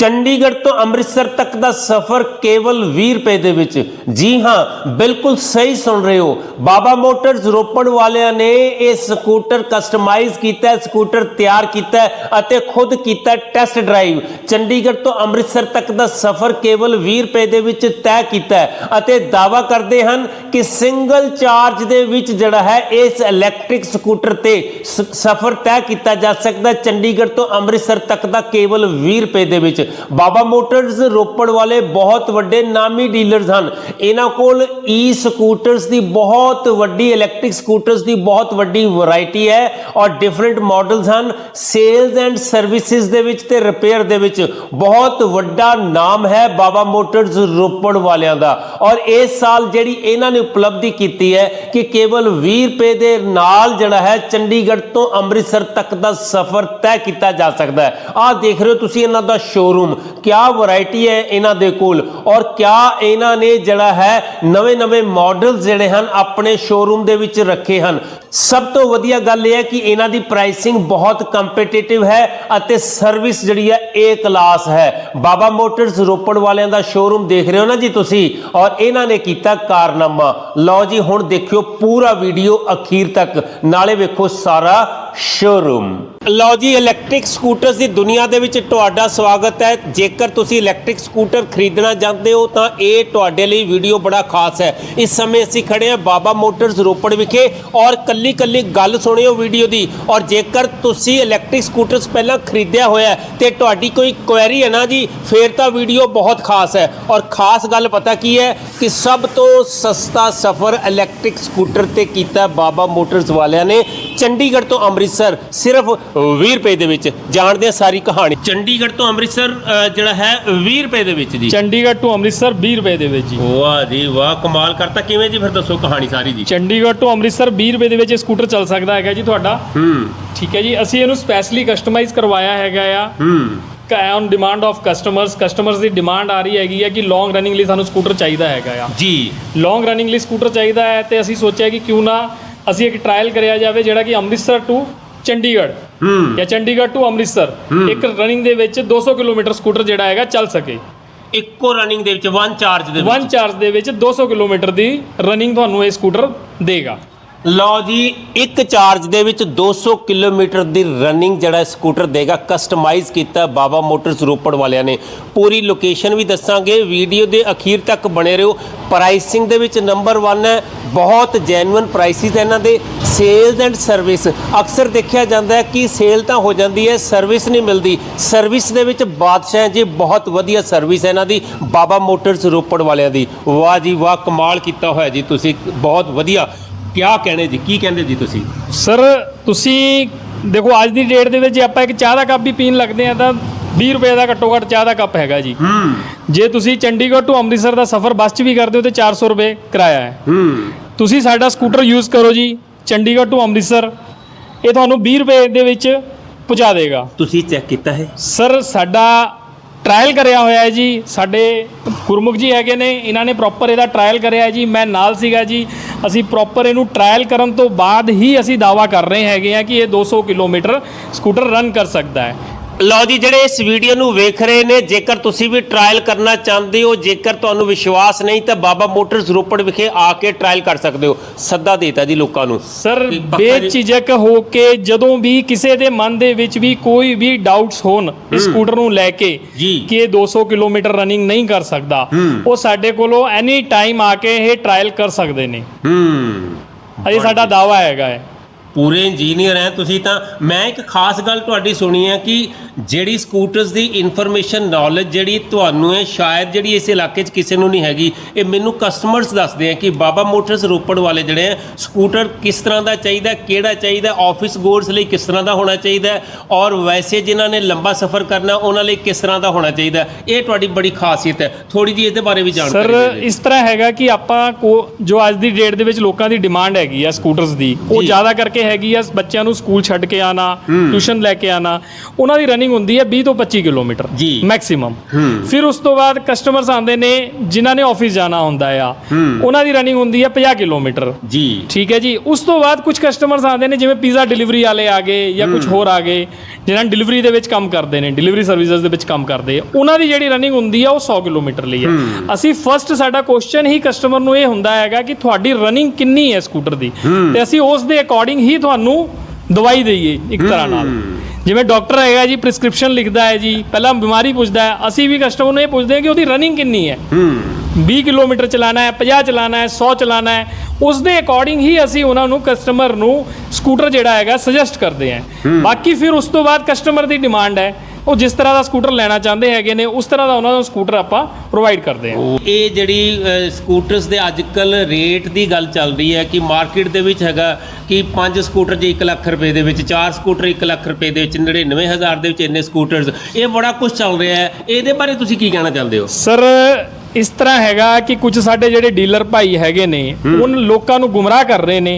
ਚੰਡੀਗੜ੍ਹ ਤੋਂ ਅੰਮ੍ਰਿਤਸਰ ਤੱਕ ਦਾ ਸਫ਼ਰ ਕੇਵਲ 20 ਰੁਪਏ ਦੇ ਵਿੱਚ। ਜੀ ਹਾਂ, ਬਿਲਕੁਲ ਸਹੀ ਸੁਣ ਰਹੇ ਹੋ। ਬਾਬਾ ਮੋਟਰਸ ਰੋਪੜ ਵਾਲਿਆਂ ਨੇ ਇਹ ਸਕੂਟਰ ਕਸਟਮਾਈਜ਼ ਕੀਤਾ, ਸਕੂਟਰ ਤਿਆਰ ਕੀਤਾ ਅਤੇ ਖੁਦ ਕੀਤਾ ਟੈਸਟ ਡਰਾਈਵ। ਚੰਡੀਗੜ੍ਹ ਤੋਂ ਅੰਮ੍ਰਿਤਸਰ ਤੱਕ ਦਾ ਸਫ਼ਰ ਕੇਵਲ 20 ਰੁਪਏ ਦੇ ਵਿੱਚ ਤੈਅ ਕੀਤਾ ਅਤੇ ਦਾਵਾ ਕਰਦੇ ਹਨ ਕਿ ਸਿੰਗਲ ਚਾਰਜ ਦੇ ਵਿੱਚ ਜਿਹੜਾ ਹੈ, ਇਸ ਇਲੈਕਟ੍ਰਿਕ ਸਕੂਟਰ ਤੇ ਸਫ਼ਰ ਤੈਅ ਕੀਤਾ ਜਾ ਸਕਦਾ। ਚੰਡੀਗੜ੍ਹ ਤੋਂ ਅੰਮ੍ਰਿਤਸਰ ਤੱਕ ਦਾ ਕੇਵਲ 20 ਰੁਪਏ ਦੇ ਵਿੱਚ। ਬਾਬਾ ਮੋਟਰਸ ਰੋਪੜ ਵਾਲੇ ਬਹੁਤ ਵੱਡੇ ਨਾਮੀ ਡੀਲਰਸ ਹਨ। ਇਹਨਾਂ ਕੋਲ ਈ ਸਕੂਟਰਸ ਦੀ ਬਹੁਤ ਵੱਡੀ ਇਲੈਕਟ੍ਰਿਕ ਸਕੂਟਰਸ ਦੀ ਬਹੁਤ ਵੱਡੀ ਵੈਰਾਈਟੀ ਹੈ ਔਰ ਡਿਫਰੈਂਟ ਮਾਡਲਸ ਹਨ। ਸੇਲਸ ਐਂਡ ਸਰਵਿਸਿਜ਼ ਦੇ ਵਿੱਚ ਤੇ ਰਿਪੇਅਰ ਦੇ ਵਿੱਚ ਬਹੁਤ ਵੱਡਾ ਨਾਮ ਹੈ ਬਾਬਾ ਮੋਟਰਸ ਰੋਪੜ ਵਾਲਿਆਂ ਦਾ। ਔਰ ਇਸ ਸਾਲ ਜਿਹੜੀ ਇਹਨਾਂ ਨੇ ਉਪਲਬਧੀ ਕੀਤੀ ਹੈ ਕਿ ਕੇਵਲ 20 ਰੁਪਏ ਦੇ ਨਾਲ ਜਿਹੜਾ ਹੈ ਚੰਡੀਗੜ੍ਹ ਤੋਂ ਅੰਮ੍ਰਿਤਸਰ ਤੱਕ ਦਾ ਸਫ਼ਰ ਤੈਅ ਕੀਤਾ ਜਾ ਸਕਦਾ ਹੈ। ਆਹ ਦੇਖ ਰਹੇ ਹੋ ਤੁਸੀਂ ਇਹਨਾਂ ਦਾ ਸ਼ੋਰੂਮ ਕਿਆ ਵੈਰਾਈਟੀ ਹੈ ਇਹਨਾਂ ਦੇ ਕੋਲ? ਔਰ ਕਿਆ ਇਹਨਾਂ ਨੇ ਜਿਹੜਾ ਹੈ ਨਵੇਂ-ਨਵੇਂ ਮਾਡਲਸ ਜਿਹੜੇ ਹਨ, ਆਪਣੇ ਸ਼ੋਰੂਮ ਦੇ ਵਿੱਚ ਰੱਖੇ ਹਨ? ਸਭ ਤੋਂ ਵਧੀਆ ਗੱਲ ਇਹ ਹੈ ਕਿ ਇਹਨਾਂ ਦੀ ਪ੍ਰਾਈਸਿੰਗ ਬਹੁਤ ਕੰਪੀਟੀਟਿਵ ਹੈ ਅਤੇ ਸਰਵਿਸ ਜਿਹੜੀ ਹੈ ਏ ਕਲਾਸ ਹੈ। ਬਾਬਾ ਮੋਟਰਸ ਰੋਪੜ ਵਾਲਿਆਂ ਦਾ ਸ਼ੋਰੂਮ ਦੇਖ ਰਹੇ ਹੋ ਨਾ ਜੀ ਤੁਸੀਂ? ਔਰ ਇਹਨਾਂ ਨੇ ਕੀਤਾ ਕਾਰਨਾਮਾ। ਲਓ ਜੀ, ਹੁਣ ਦੇਖਿਓ ਪੂਰਾ ਵੀਡੀਓ ਅਖੀਰ ਤੱਕ। ਨਾਲੇ ਵੇਖੋ ਸਾਰਾ ਸ਼ੋਰੂਮ ਲਓ ਜੀ ਇਲੈਕਟ੍ਰਿਕ ਸਕੂਟਰਸ ਦੀ ਦੁਨੀਆ ਦੇ ਵਿੱਚ ਤੁਹਾਡਾ ਸਵਾਗਤ ਹੈ। ਜੇਕਰ ਤੁਸੀਂ ਇਲੈਕਟ੍ਰਿਕ ਸਕੂਟਰ ਖਰੀਦਣਾ ਚਾਹੁੰਦੇ ਹੋ, ਤਾਂ ਇਹ ਤੁਹਾਡੇ ਲਈ ਵੀਡੀਓ ਬੜਾ ਖਾਸ ਹੈ। ਇਸ ਸਮੇਂ ਅਸੀਂ ਖੜੇ ਹਾਂ ਬਾਬਾ ਮੋਟਰਸ ਰੋਪੜ ਵਿਖੇ ਔਰ ਕੱਲੀ ਕੱਲੀ ਗੱਲ ਸੁਣਿਓ ਵੀਡੀਓ ਦੀ। ਔਰ ਜੇਕਰ ਤੁਸੀਂ ਇਲੈਕਟ੍ਰਿਕ ਸਕੂਟਰਸ ਪਹਿਲਾਂ ਖਰੀਦਿਆ ਹੋਇਆ ਹੈ, ਤੇ ਤੁਹਾਡੀ ਕੋਈ ਕੁਐਰੀ ਹੈ ਨਾ ਜੀ, ਫੇਰ ਤਾਂ ਵੀਡੀਓ ਬਹੁਤ ਖਾਸ ਹੈ। ਔਰ ਖਾਸ ਗੱਲ ਪਤਾ ਕੀ ਹੈ ਕਿ ਸਭ ਤੋਂ ਸਸਤਾ ਸਫ਼ਰ ਇਲੈਕਟ੍ਰਿਕ ਸਕੂਟਰ ਤੇ ਕੀਤਾ ਬਾਬਾ ਮੋਟਰਸ ਵਾਲਿਆਂ ਨੇ ਚੰਡੀਗੜ੍ਹ ਤੋਂ ਅੰਮ੍ਰਿਤਸਰ। ਸਿਰਫ 20 ਰੁਪਏ ਦੇ ਵਿੱਚ ਜਾਣਦੇ ਹਾਂ ਸਾਰੀ ਕਹਾਣੀ। ਚੰਡੀਗੜ੍ਹ ਤੋਂ ਅੰਮ੍ਰਿਤਸਰ ਅ, ਜਿਹੜਾ ਹੈ 20 ਰੁਪਏ ਦੇ ਵਿੱਚ ਜੀ। ਚੰਡੀਗੜ੍ਹ ਤੋਂ ਅੰਮ੍ਰਿਤਸਰ 20 ਰੁਪਏ ਦੇ ਵਿੱਚ ਜੀ। ਵਾਹ ਜੀ ਵਾਹ ਕਮਾਲ ਕਰਤਾ। ਕਿਵੇਂ ਜੀ ਫਿਰ ਦੱਸੋ ਕਹਾਣੀ ਸਾਰੀ ਜੀ? ਚੰਡੀਗੜ੍ਹ ਤੋਂ ਅੰਮ੍ਰਿਤਸਰ 20 ਰੁਪਏ ਦੇ ਵਿੱਚ ਇਹ ਸਕੂਟਰ ਚੱਲ ਸਕਦਾ ਹੈਗਾ ਜੀ ਤੁਹਾਡਾ। ਹੂੰ। ਠੀਕ ਹੈ ਜੀ ਅਸੀਂ ਇਹਨੂੰ ਸਪੈਸ਼ਲੀ ਕਸਟਮਾਈਜ਼ ਕਰਵਾਇਆ ਹੈਗਾ ਆ। ਹੂੰ। On demand of customers customers the demand ਆ ਰਹੀ ਹੈਗੀ ਹੈ ਕਿ ਲੌਂਗ ਰਨਿੰਗ ਲਈ ਸਾਨੂੰ ਸਕੂਟਰ ਚਾਹੀਦਾ ਹੈਗਾ ਆ। ਜੀ। ਲੌਂਗ ਰਨਿੰਗ ਲਈ ਸਕੂਟਰ ਚਾਹੀਦਾ ਹੈ ਤੇ ਅਸੀਂ ਸੋਚਿਆ ਕਿ ਕਿਉਂ ਨਾ ਅਸੀਂ ਇੱਕ ਟ੍ਰਾਇਲ ਕਰਿਆ ਜਾਵੇ ਜਿਹੜਾ ਕਿ ਅੰਮ੍ਰਿਤਸਰ ਟੂ ਚੰਡੀਗੜ੍ਹ। ਹੂੰ। ਜਾਂ ਚੰਡੀਗੜ੍ਹ ਟੂ ਅੰਮ੍ਰਿਤਸਰ। ਇੱਕ ਰਨਿੰਗ ਦੇ ਵਿੱਚ 200 ਕਿਲੋਮੀਟਰ ਸਕੂਟਰ ਜਿਹੜਾ ਹੈਗਾ ਚੱਲ ਸਕੇ। ਇੱਕੋ ਰਨਿੰਗ ਦੇ ਵਿੱਚ ਵਨ ਚਾਰਜ ਦੇ ਵਨ ਵਿੱਚ ਚਾਰਜ ਦੇ ਵਿੱਚ 200 ਕਿਲੋਮੀਟਰ ਦੀ ਰਨਿੰਗ ਤੁਹਾਨੂੰ ਇਹ ਸਕੂਟਰ ਦੇਗਾ। ਲਓ ਜੀ, ਇੱਕ ਚਾਰਜ ਦੇ ਵਿੱਚ 200 ਕਿਲੋਮੀਟਰ ਦੀ ਰਨਿੰਗ ਜਿਹੜਾ ਸਕੂਟਰ ਦੇਗਾ ਕਸਟਮਾਈਜ਼ ਕੀਤਾ ਬਾਬਾ ਮੋਟਰਸ ਰੋਪੜ ਵਾਲਿਆਂ ਨੇ। ਪੂਰੀ ਲੋਕੇਸ਼ਨ ਵੀ ਦੱਸਾਂਗੇ ਵੀਡੀਓ ਦੇ ਅਖੀਰ ਤੱਕ ਬਣੇ ਰਹੋ। ਪ੍ਰਾਈਸਿੰਗ ਦੇ ਵਿੱਚ ਨੰਬਰ 1 ਹੈ, ਬਹੁਤ ਜੈਨੂਇਨ ਪ੍ਰਾਈਸਿਸ ਇਹਨਾਂ ਦੇ। ਸੇਲਸ ਐਂਡ ਸਰਵਿਸ ਅਕਸਰ ਦੇਖਿਆ ਜਾਂਦਾ ਹੈ ਕਿ ਸੇਲ ਤਾਂ ਹੋ ਜਾਂਦੀ ਹੈ ਸਰਵਿਸ ਨਹੀਂ ਮਿਲਦੀ। ਸਰਵਿਸ ਦੇ ਵਿੱਚ ਬਾਦਸ਼ਾਹ ਜੀ, ਬਹੁਤ ਵਧੀਆ ਸਰਵਿਸ ਹੈ ਇਹਨਾਂ ਦੀ ਬਾਬਾ ਮੋਟਰਸ ਰੋਪੜ ਵਾਲਿਆਂ ਦੀ। ਵਾਹ ਜੀ, ਵਾਹ, ਕਮਾਲ ਕੀਤਾ ਹੋਇਆ ਜੀ ਤੁਸੀਂ, ਬਹੁਤ ਵਧੀਆ। ਕਿਆ ਕਹਿਣੇ ਜੀ? ਕੀ ਕਹਿੰਦੇ ਜੀ ਤੁਸੀਂ? ਸਰ ਤੁਸੀਂ ਦੇਖੋ ਅੱਜ ਦੀ ਡੇਟ ਦੇ ਵਿੱਚ ਜੇ ਆਪਾਂ ਇੱਕ ਚਾਹ ਦਾ ਕੱਪ ਵੀ ਪੀਣ ਲੱਗਦੇ ਆ ਤਾਂ 20 ਰੁਪਏ ਦਾ ਘੱਟੋ ਘੱਟ ਚਾਹ ਦਾ ਕੱਪ ਹੈਗਾ ਜੀ। ਹੂੰ। ਜੇ ਤੁਸੀਂ ਚੰਡੀਗੜ੍ਹ ਤੋਂ ਅੰਮ੍ਰਿਤਸਰ ਦਾ ਸਫ਼ਰ ਬੱਸ 'ਚ ਵੀ ਕਰਦੇ ਹੋ ਤੇ 400 ਰੁਪਏ ਕਿਰਾਇਆ ਹੈ। ਹੂੰ। ਤੁਸੀਂ ਸਾਡਾ ਸਕੂਟਰ ਯੂਜ਼ ਕਰੋ ਜੀ ਚੰਡੀਗੜ੍ਹ ਤੋਂ ਅੰਮ੍ਰਿਤਸਰ। ਇਹ ਤੁਹਾਨੂੰ 20 ਰੁਪਏ ਦੇ ਵਿੱਚ ਪਹੁੰਚਾ ਦੇਗਾ। ਤੁਸੀਂ ਚੈੱਕ ਕੀਤਾ ਹੈ? ਸਰ ਸਾਡਾ ਟ੍ਰਾਇਲ ਕਰਿਆ ਹੋਇਆ ਹੈ ਜੀ। ਸਾਡੇ ਗੁਰਮੁਖ ਜੀ ਹੈਗੇ ਨੇ ਇਹਨਾਂ ਨੇ ਪ੍ਰੋਪਰ ਇਹਦਾ ਟ੍ਰਾਇਲ ਕਰਿਆ ਹੈ ਜੀ। ਮੈਂ ਨਾਲ ਸੀਗਾ ਜੀ। ਅਸੀਂ ਪ੍ਰੋਪਰ ਇਹਨੂੰ ਟ੍ਰਾਇਲ ਕਰਨ ਤੋਂ ਬਾਅਦ ਹੀ ਅਸੀਂ ਦਾਵਾ ਕਰ ਰਹੇ ਹੈਗੇ ਆ ਕਿ ਇਹ 200 ਕਿਲੋਮੀਟਰ ਸਕੂਟਰ ਰਨ ਕਰ ਸਕਦਾ ਹੈ। ਲਓ ਜੀ ਜਿਹੜੇ ਇਸ ਵੀਡੀਓ ਨੂੰ ਵੇਖ ਰਹੇ ਨੇ ਜੇਕਰ ਤੁਸੀਂ ਵੀ ਟਰਾਇਲ ਕਰਨਾ ਚਾਹੁੰਦੇ ਹੋ ਜੇਕਰ ਤੁਹਾਨੂੰ ਵਿਸ਼ਵਾਸ ਨਹੀਂ ਤਾਂ ਬਾਬਾ ਮੋਟਰਸ ਰੋਪੜ ਵਿਖੇ ਆ ਕੇ ਟਰਾਇਲ ਕਰ ਸਕਦੇ ਹੋ। ਸੱਦਾ ਦੇਤਾ ਜੀ ਲੋਕਾਂ ਨੂੰ। ਸਰ ਬੇਝਿਜਕ ਹੋ ਕੇ ਜਦੋਂ ਵੀ ਕਿਸੇ ਦੇ ਮਨ ਦੇ ਵਿੱਚ ਵੀ ਕੋਈ ਵੀ ਡਾਊਟਸ ਹੋਣ ਇਸ ਸਕੂਟਰ ਨੂੰ ਲੈ ਕੇ। ਕਿ ਇਹ 200 ਕਿਲੋਮੀਟਰ ਰਨਿੰਗ ਨਹੀਂ ਕਰ ਸਕਦਾ। ਉਹ ਸਾਡੇ ਕੋਲੋਂ ਐਨੀ ਟਾਈਮ ਆ ਕੇ ਇਹ ਟ੍ਰਾਇਲ ਕਰ ਸਕਦੇ ਨੇ। ਹੂੰ। ਇਹ ਸਾਡਾ ਦਾਵਾ ਹੈਗਾ ਹੈ। ਪੂਰੇ ਇੰਜੀਨੀਅਰ ਹੈ ਤੁਸੀਂ ਤਾਂ। ਮੈਂ ਇੱਕ ਖਾਸ ਗੱਲ ਤੁਹਾਡੀ ਸੁਣੀ ਹੈ ਕਿ ਜਿਹੜੀ ਸਕੂਟਰਸ ਦੀ ਇਨਫੋਰਮੇਸ਼ਨ ਨੌਲੇਜ ਜਿਹੜੀ ਤੁਹਾਨੂੰ ਹੈ ਸ਼ਾਇਦ ਜਿਹੜੀ ਇਸ ਇਲਾਕੇ 'ਚ ਕਿਸੇ ਨੂੰ ਨਹੀਂ ਹੈਗੀ ਇਹ ਮੈਨੂੰ ਕਸਟਮਰਸ ਦੱਸਦੇ ਆ ਕਿ ਬਾਬਾ ਮੋਟਰਸ ਰੋਪੜ ਵਾਲੇ ਜਿਹੜੇ ਆ ਸਕੂਟਰ ਕਿਸ ਤਰ੍ਹਾਂ ਦਾ ਚਾਹੀਦਾ ਕਿਹੜਾ ਚਾਹੀਦਾ ਆਫਿਸ ਗੋਰਸ ਲਈ ਕਿਸ ਤਰ੍ਹਾਂ ਦਾ ਹੋਣਾ ਚਾਹੀਦਾ ਔਰ ਵੈਸੇ ਜਿਨ੍ਹਾਂ ਨੇ ਲੰਬਾ ਸਫ਼ਰ ਕਰਨਾ ਉਹਨਾਂ ਲਈ ਕਿਸ ਤਰ੍ਹਾਂ ਦਾ ਹੋਣਾ ਚਾਹੀਦਾ। ਇਹ ਤੁਹਾਡੀ ਬੜੀ ਖਾਸੀਅਤ ਹੈ ਥੋੜੀ ਜਿਹੀ ਇਹਦੇ ਬਾਰੇ ਵੀ ਜਾਣਕਾਰੀ ਸਰ ਇਸ ਤਰ੍ਹਾਂ ਹੈਗਾ ਕਿ ਆਪਾਂ ਕੋ- ਜੋ ਅੱਜ ਦੀ ਡੇਟ ਦੇ ਵਿੱਚ ਲੋਕਾਂ ਦੀ ਡਿਮਾਂਡ ਹੈਗੀ ਆ ਸਕੂਟਰਸ ਦੀ ਉਹ ਜੀ। ਜ਼ਿਆਦਾ ਕਰਕੇ ਹੈਗੀ ਆ ਬੱਚਿਆਂ ਨੂੰ ਸਕੂਲ ਛੱਡ ਕੇ ਆਣਾ ਟਿਊਸ਼ਨ ਲੈ ਕੇ ਆਣਾ ਉਹਨਾਂ ਦੀ ਰਨਿੰਗ ਰਨਿੰਗ ਹੁੰਦੀ ਹੈ 20 ਤੋਂ 25 ਕਿਲੋਮੀਟਰ ਜੀ। ਮੈਕਸਿਮਮ। ਫਿਰ ਉਸ ਤੋਂ ਬਾਅਦ ਕਸਟਮਰਸ ਆਉਂਦੇ ਨੇ ਜਿਨ੍ਹਾਂ ਨੇ ਆਫਿਸ ਜਾਣਾ ਹੁੰਦਾ ਆ। ਉਹਨਾਂ ਦੀ ਰਨਿੰਗ ਹੁੰਦੀ ਹੈ 50 ਕਿਲੋਮੀਟਰ। ਜੀ। ਠੀਕ ਹੈ ਜੀ। ਉਸ ਤੋਂ ਬਾਅਦ ਕੁਝ ਕਸਟਮਰਸ ਆਉਂਦੇ ਨੇ ਜਿਵੇਂ ਪੀਜ਼ਾ ਡਿਲੀਵਰੀ ਵਾਲੇ ਆ ਗਏ ਜਾਂ ਕੁਝ ਹੋਰ ਆ ਗਏ ਜਿਹਨਾਂ ਡਿਲੀਵਰੀ ਦੇ ਵਿੱਚ ਕੰਮ ਕਰਦੇ ਨੇ ਡਿਲੀਵਰੀ ਸਰਵਿਸਿਜ਼ ਦੇ ਵਿੱਚ ਕੰਮ ਕਰਦੇ ਆ। ਉਹਨਾਂ ਦੀ ਜਿਹੜੀ ਰਨਿੰਗ ਹੁੰਦੀ ਆ ਉਹ 100 ਕਿਲੋਮੀਟਰ ਲਈ ਹੈ। ਅਸੀਂ ਫਰਸਟ ਸਾਡਾ ਕੁਐਸਚਨ ਹੀ ਕਸਟਮਰ ਨੂੰ ਇਹ ਹੁੰਦਾ ਹੈਗਾ ਕਿ ਤੁਹਾਡੀ ਰਨਿੰਗ ਕਿੰਨੀ ਹੈ ਸਕੂਟਰ ਦੀ? ਤੇ ਅਸੀਂ ਉਸ ਦੇ ਅਕੋਰਡਿੰਗ ਹੀ ਤੁਹਾਨੂੰ ਦਵਾਈ ਦਈਏ ਇੱਕ ਤਰ੍ਹਾਂ ਨਾਲ। ਜਿਵੇਂ ਡਾਕਟਰ ਹੈਗਾ ਜੀ ਪ੍ਰਿਸਕ੍ਰਿਪਸ਼ਨ ਲਿਖਦਾ ਹੈ ਜੀ ਪਹਿਲਾਂ ਬਿਮਾਰੀ ਪੁੱਛਦਾ ਹੈ ਅਸੀਂ ਵੀ ਕਸਟਮਰ ਨੂੰ ਇਹ ਪੁੱਛਦੇ ਹਾਂ ਕਿ ਉਹਦੀ ਰਨਿੰਗ ਕਿੰਨੀ ਹੈ? ਹੂੰ। 20 ਕਿਲੋਮੀਟਰ ਚਲਾਣਾ ਹੈ 50 ਚਲਾਣਾ ਹੈ 100 ਚਲਾਣਾ ਹੈ ਉਸ ਦੇ ਅਕੋਰਡਿੰਗ ਹੀ ਅਸੀਂ ਉਹਨਾਂ ਨੂੰ ਕਸਟਮਰ ਨੂੰ ਸਕੂਟਰ ਜਿਹੜਾ ਹੈਗਾ ਸੁਜੈਸਟ ਕਰਦੇ ਹਾਂ। ਬਾਕੀ ਫਿਰ ਉਸ ਤੋਂ ਬਾਅਦ ਕਸਟਮਰ ਦੀ ਡਿਮਾਂਡ ਹੈ। ਉਹ ਜਿਸ ਤਰ੍ਹਾਂ ਦਾ ਸਕੂਟਰ ਲੈਣਾ ਚਾਹੁੰਦੇ ਹੈਗੇ ਨੇ ਉਸ ਤਰ੍ਹਾਂ ਦਾ ਉਹਨਾਂ ਨੂੰ ਸਕੂਟਰ ਆਪਾਂ ਪ੍ਰੋਵਾਈਡ ਕਰਦੇ ਹਾਂ। ਇਹ ਜਿਹੜੀ ਸਕੂਟਰਸ ਦੇ ਅੱਜਕੱਲ ਰੇਟ ਦੀ ਗੱਲ ਚੱਲ ਰਹੀ ਹੈ ਕਿ ਮਾਰਕੀਟ ਦੇ ਵਿੱਚ ਹੈਗਾ ਕਿ 5 ਸਕੂਟਰ ਜੇ 1 ਲੱਖ ਰੁਪਏ ਦੇ ਵਿੱਚ 4 ਸਕੂਟਰ 1 ਲੱਖ ਰੁਪਏ ਦੇ ਵਿੱਚ 99000 ਦੇ ਵਿੱਚ ਇੰਨੇ ਸਕੂਟਰਸ। ਇਹ ਬੜਾ ਕੁਝ ਚੱਲ ਰਿਹਾ ਹੈ। ਇਹਦੇ ਬਾਰੇ ਤੁਸੀਂ ਕੀ ਕਹਿਣਾ ਚਾਹੁੰਦੇ ਹੋ? ਸਰ ਇਸ ਤਰ੍ਹਾਂ ਹੈਗਾ ਕਿ ਕੁਝ ਸਾਡੇ ਜਿਹੜੇ ਡੀਲਰ ਭਾਈ ਹੈਗੇ ਨੇ ਉਹਨਾਂ ਲੋਕਾਂ ਨੂੰ ਗੁੰਮਰਾਹ ਕਰ ਰਹੇ ਨੇ।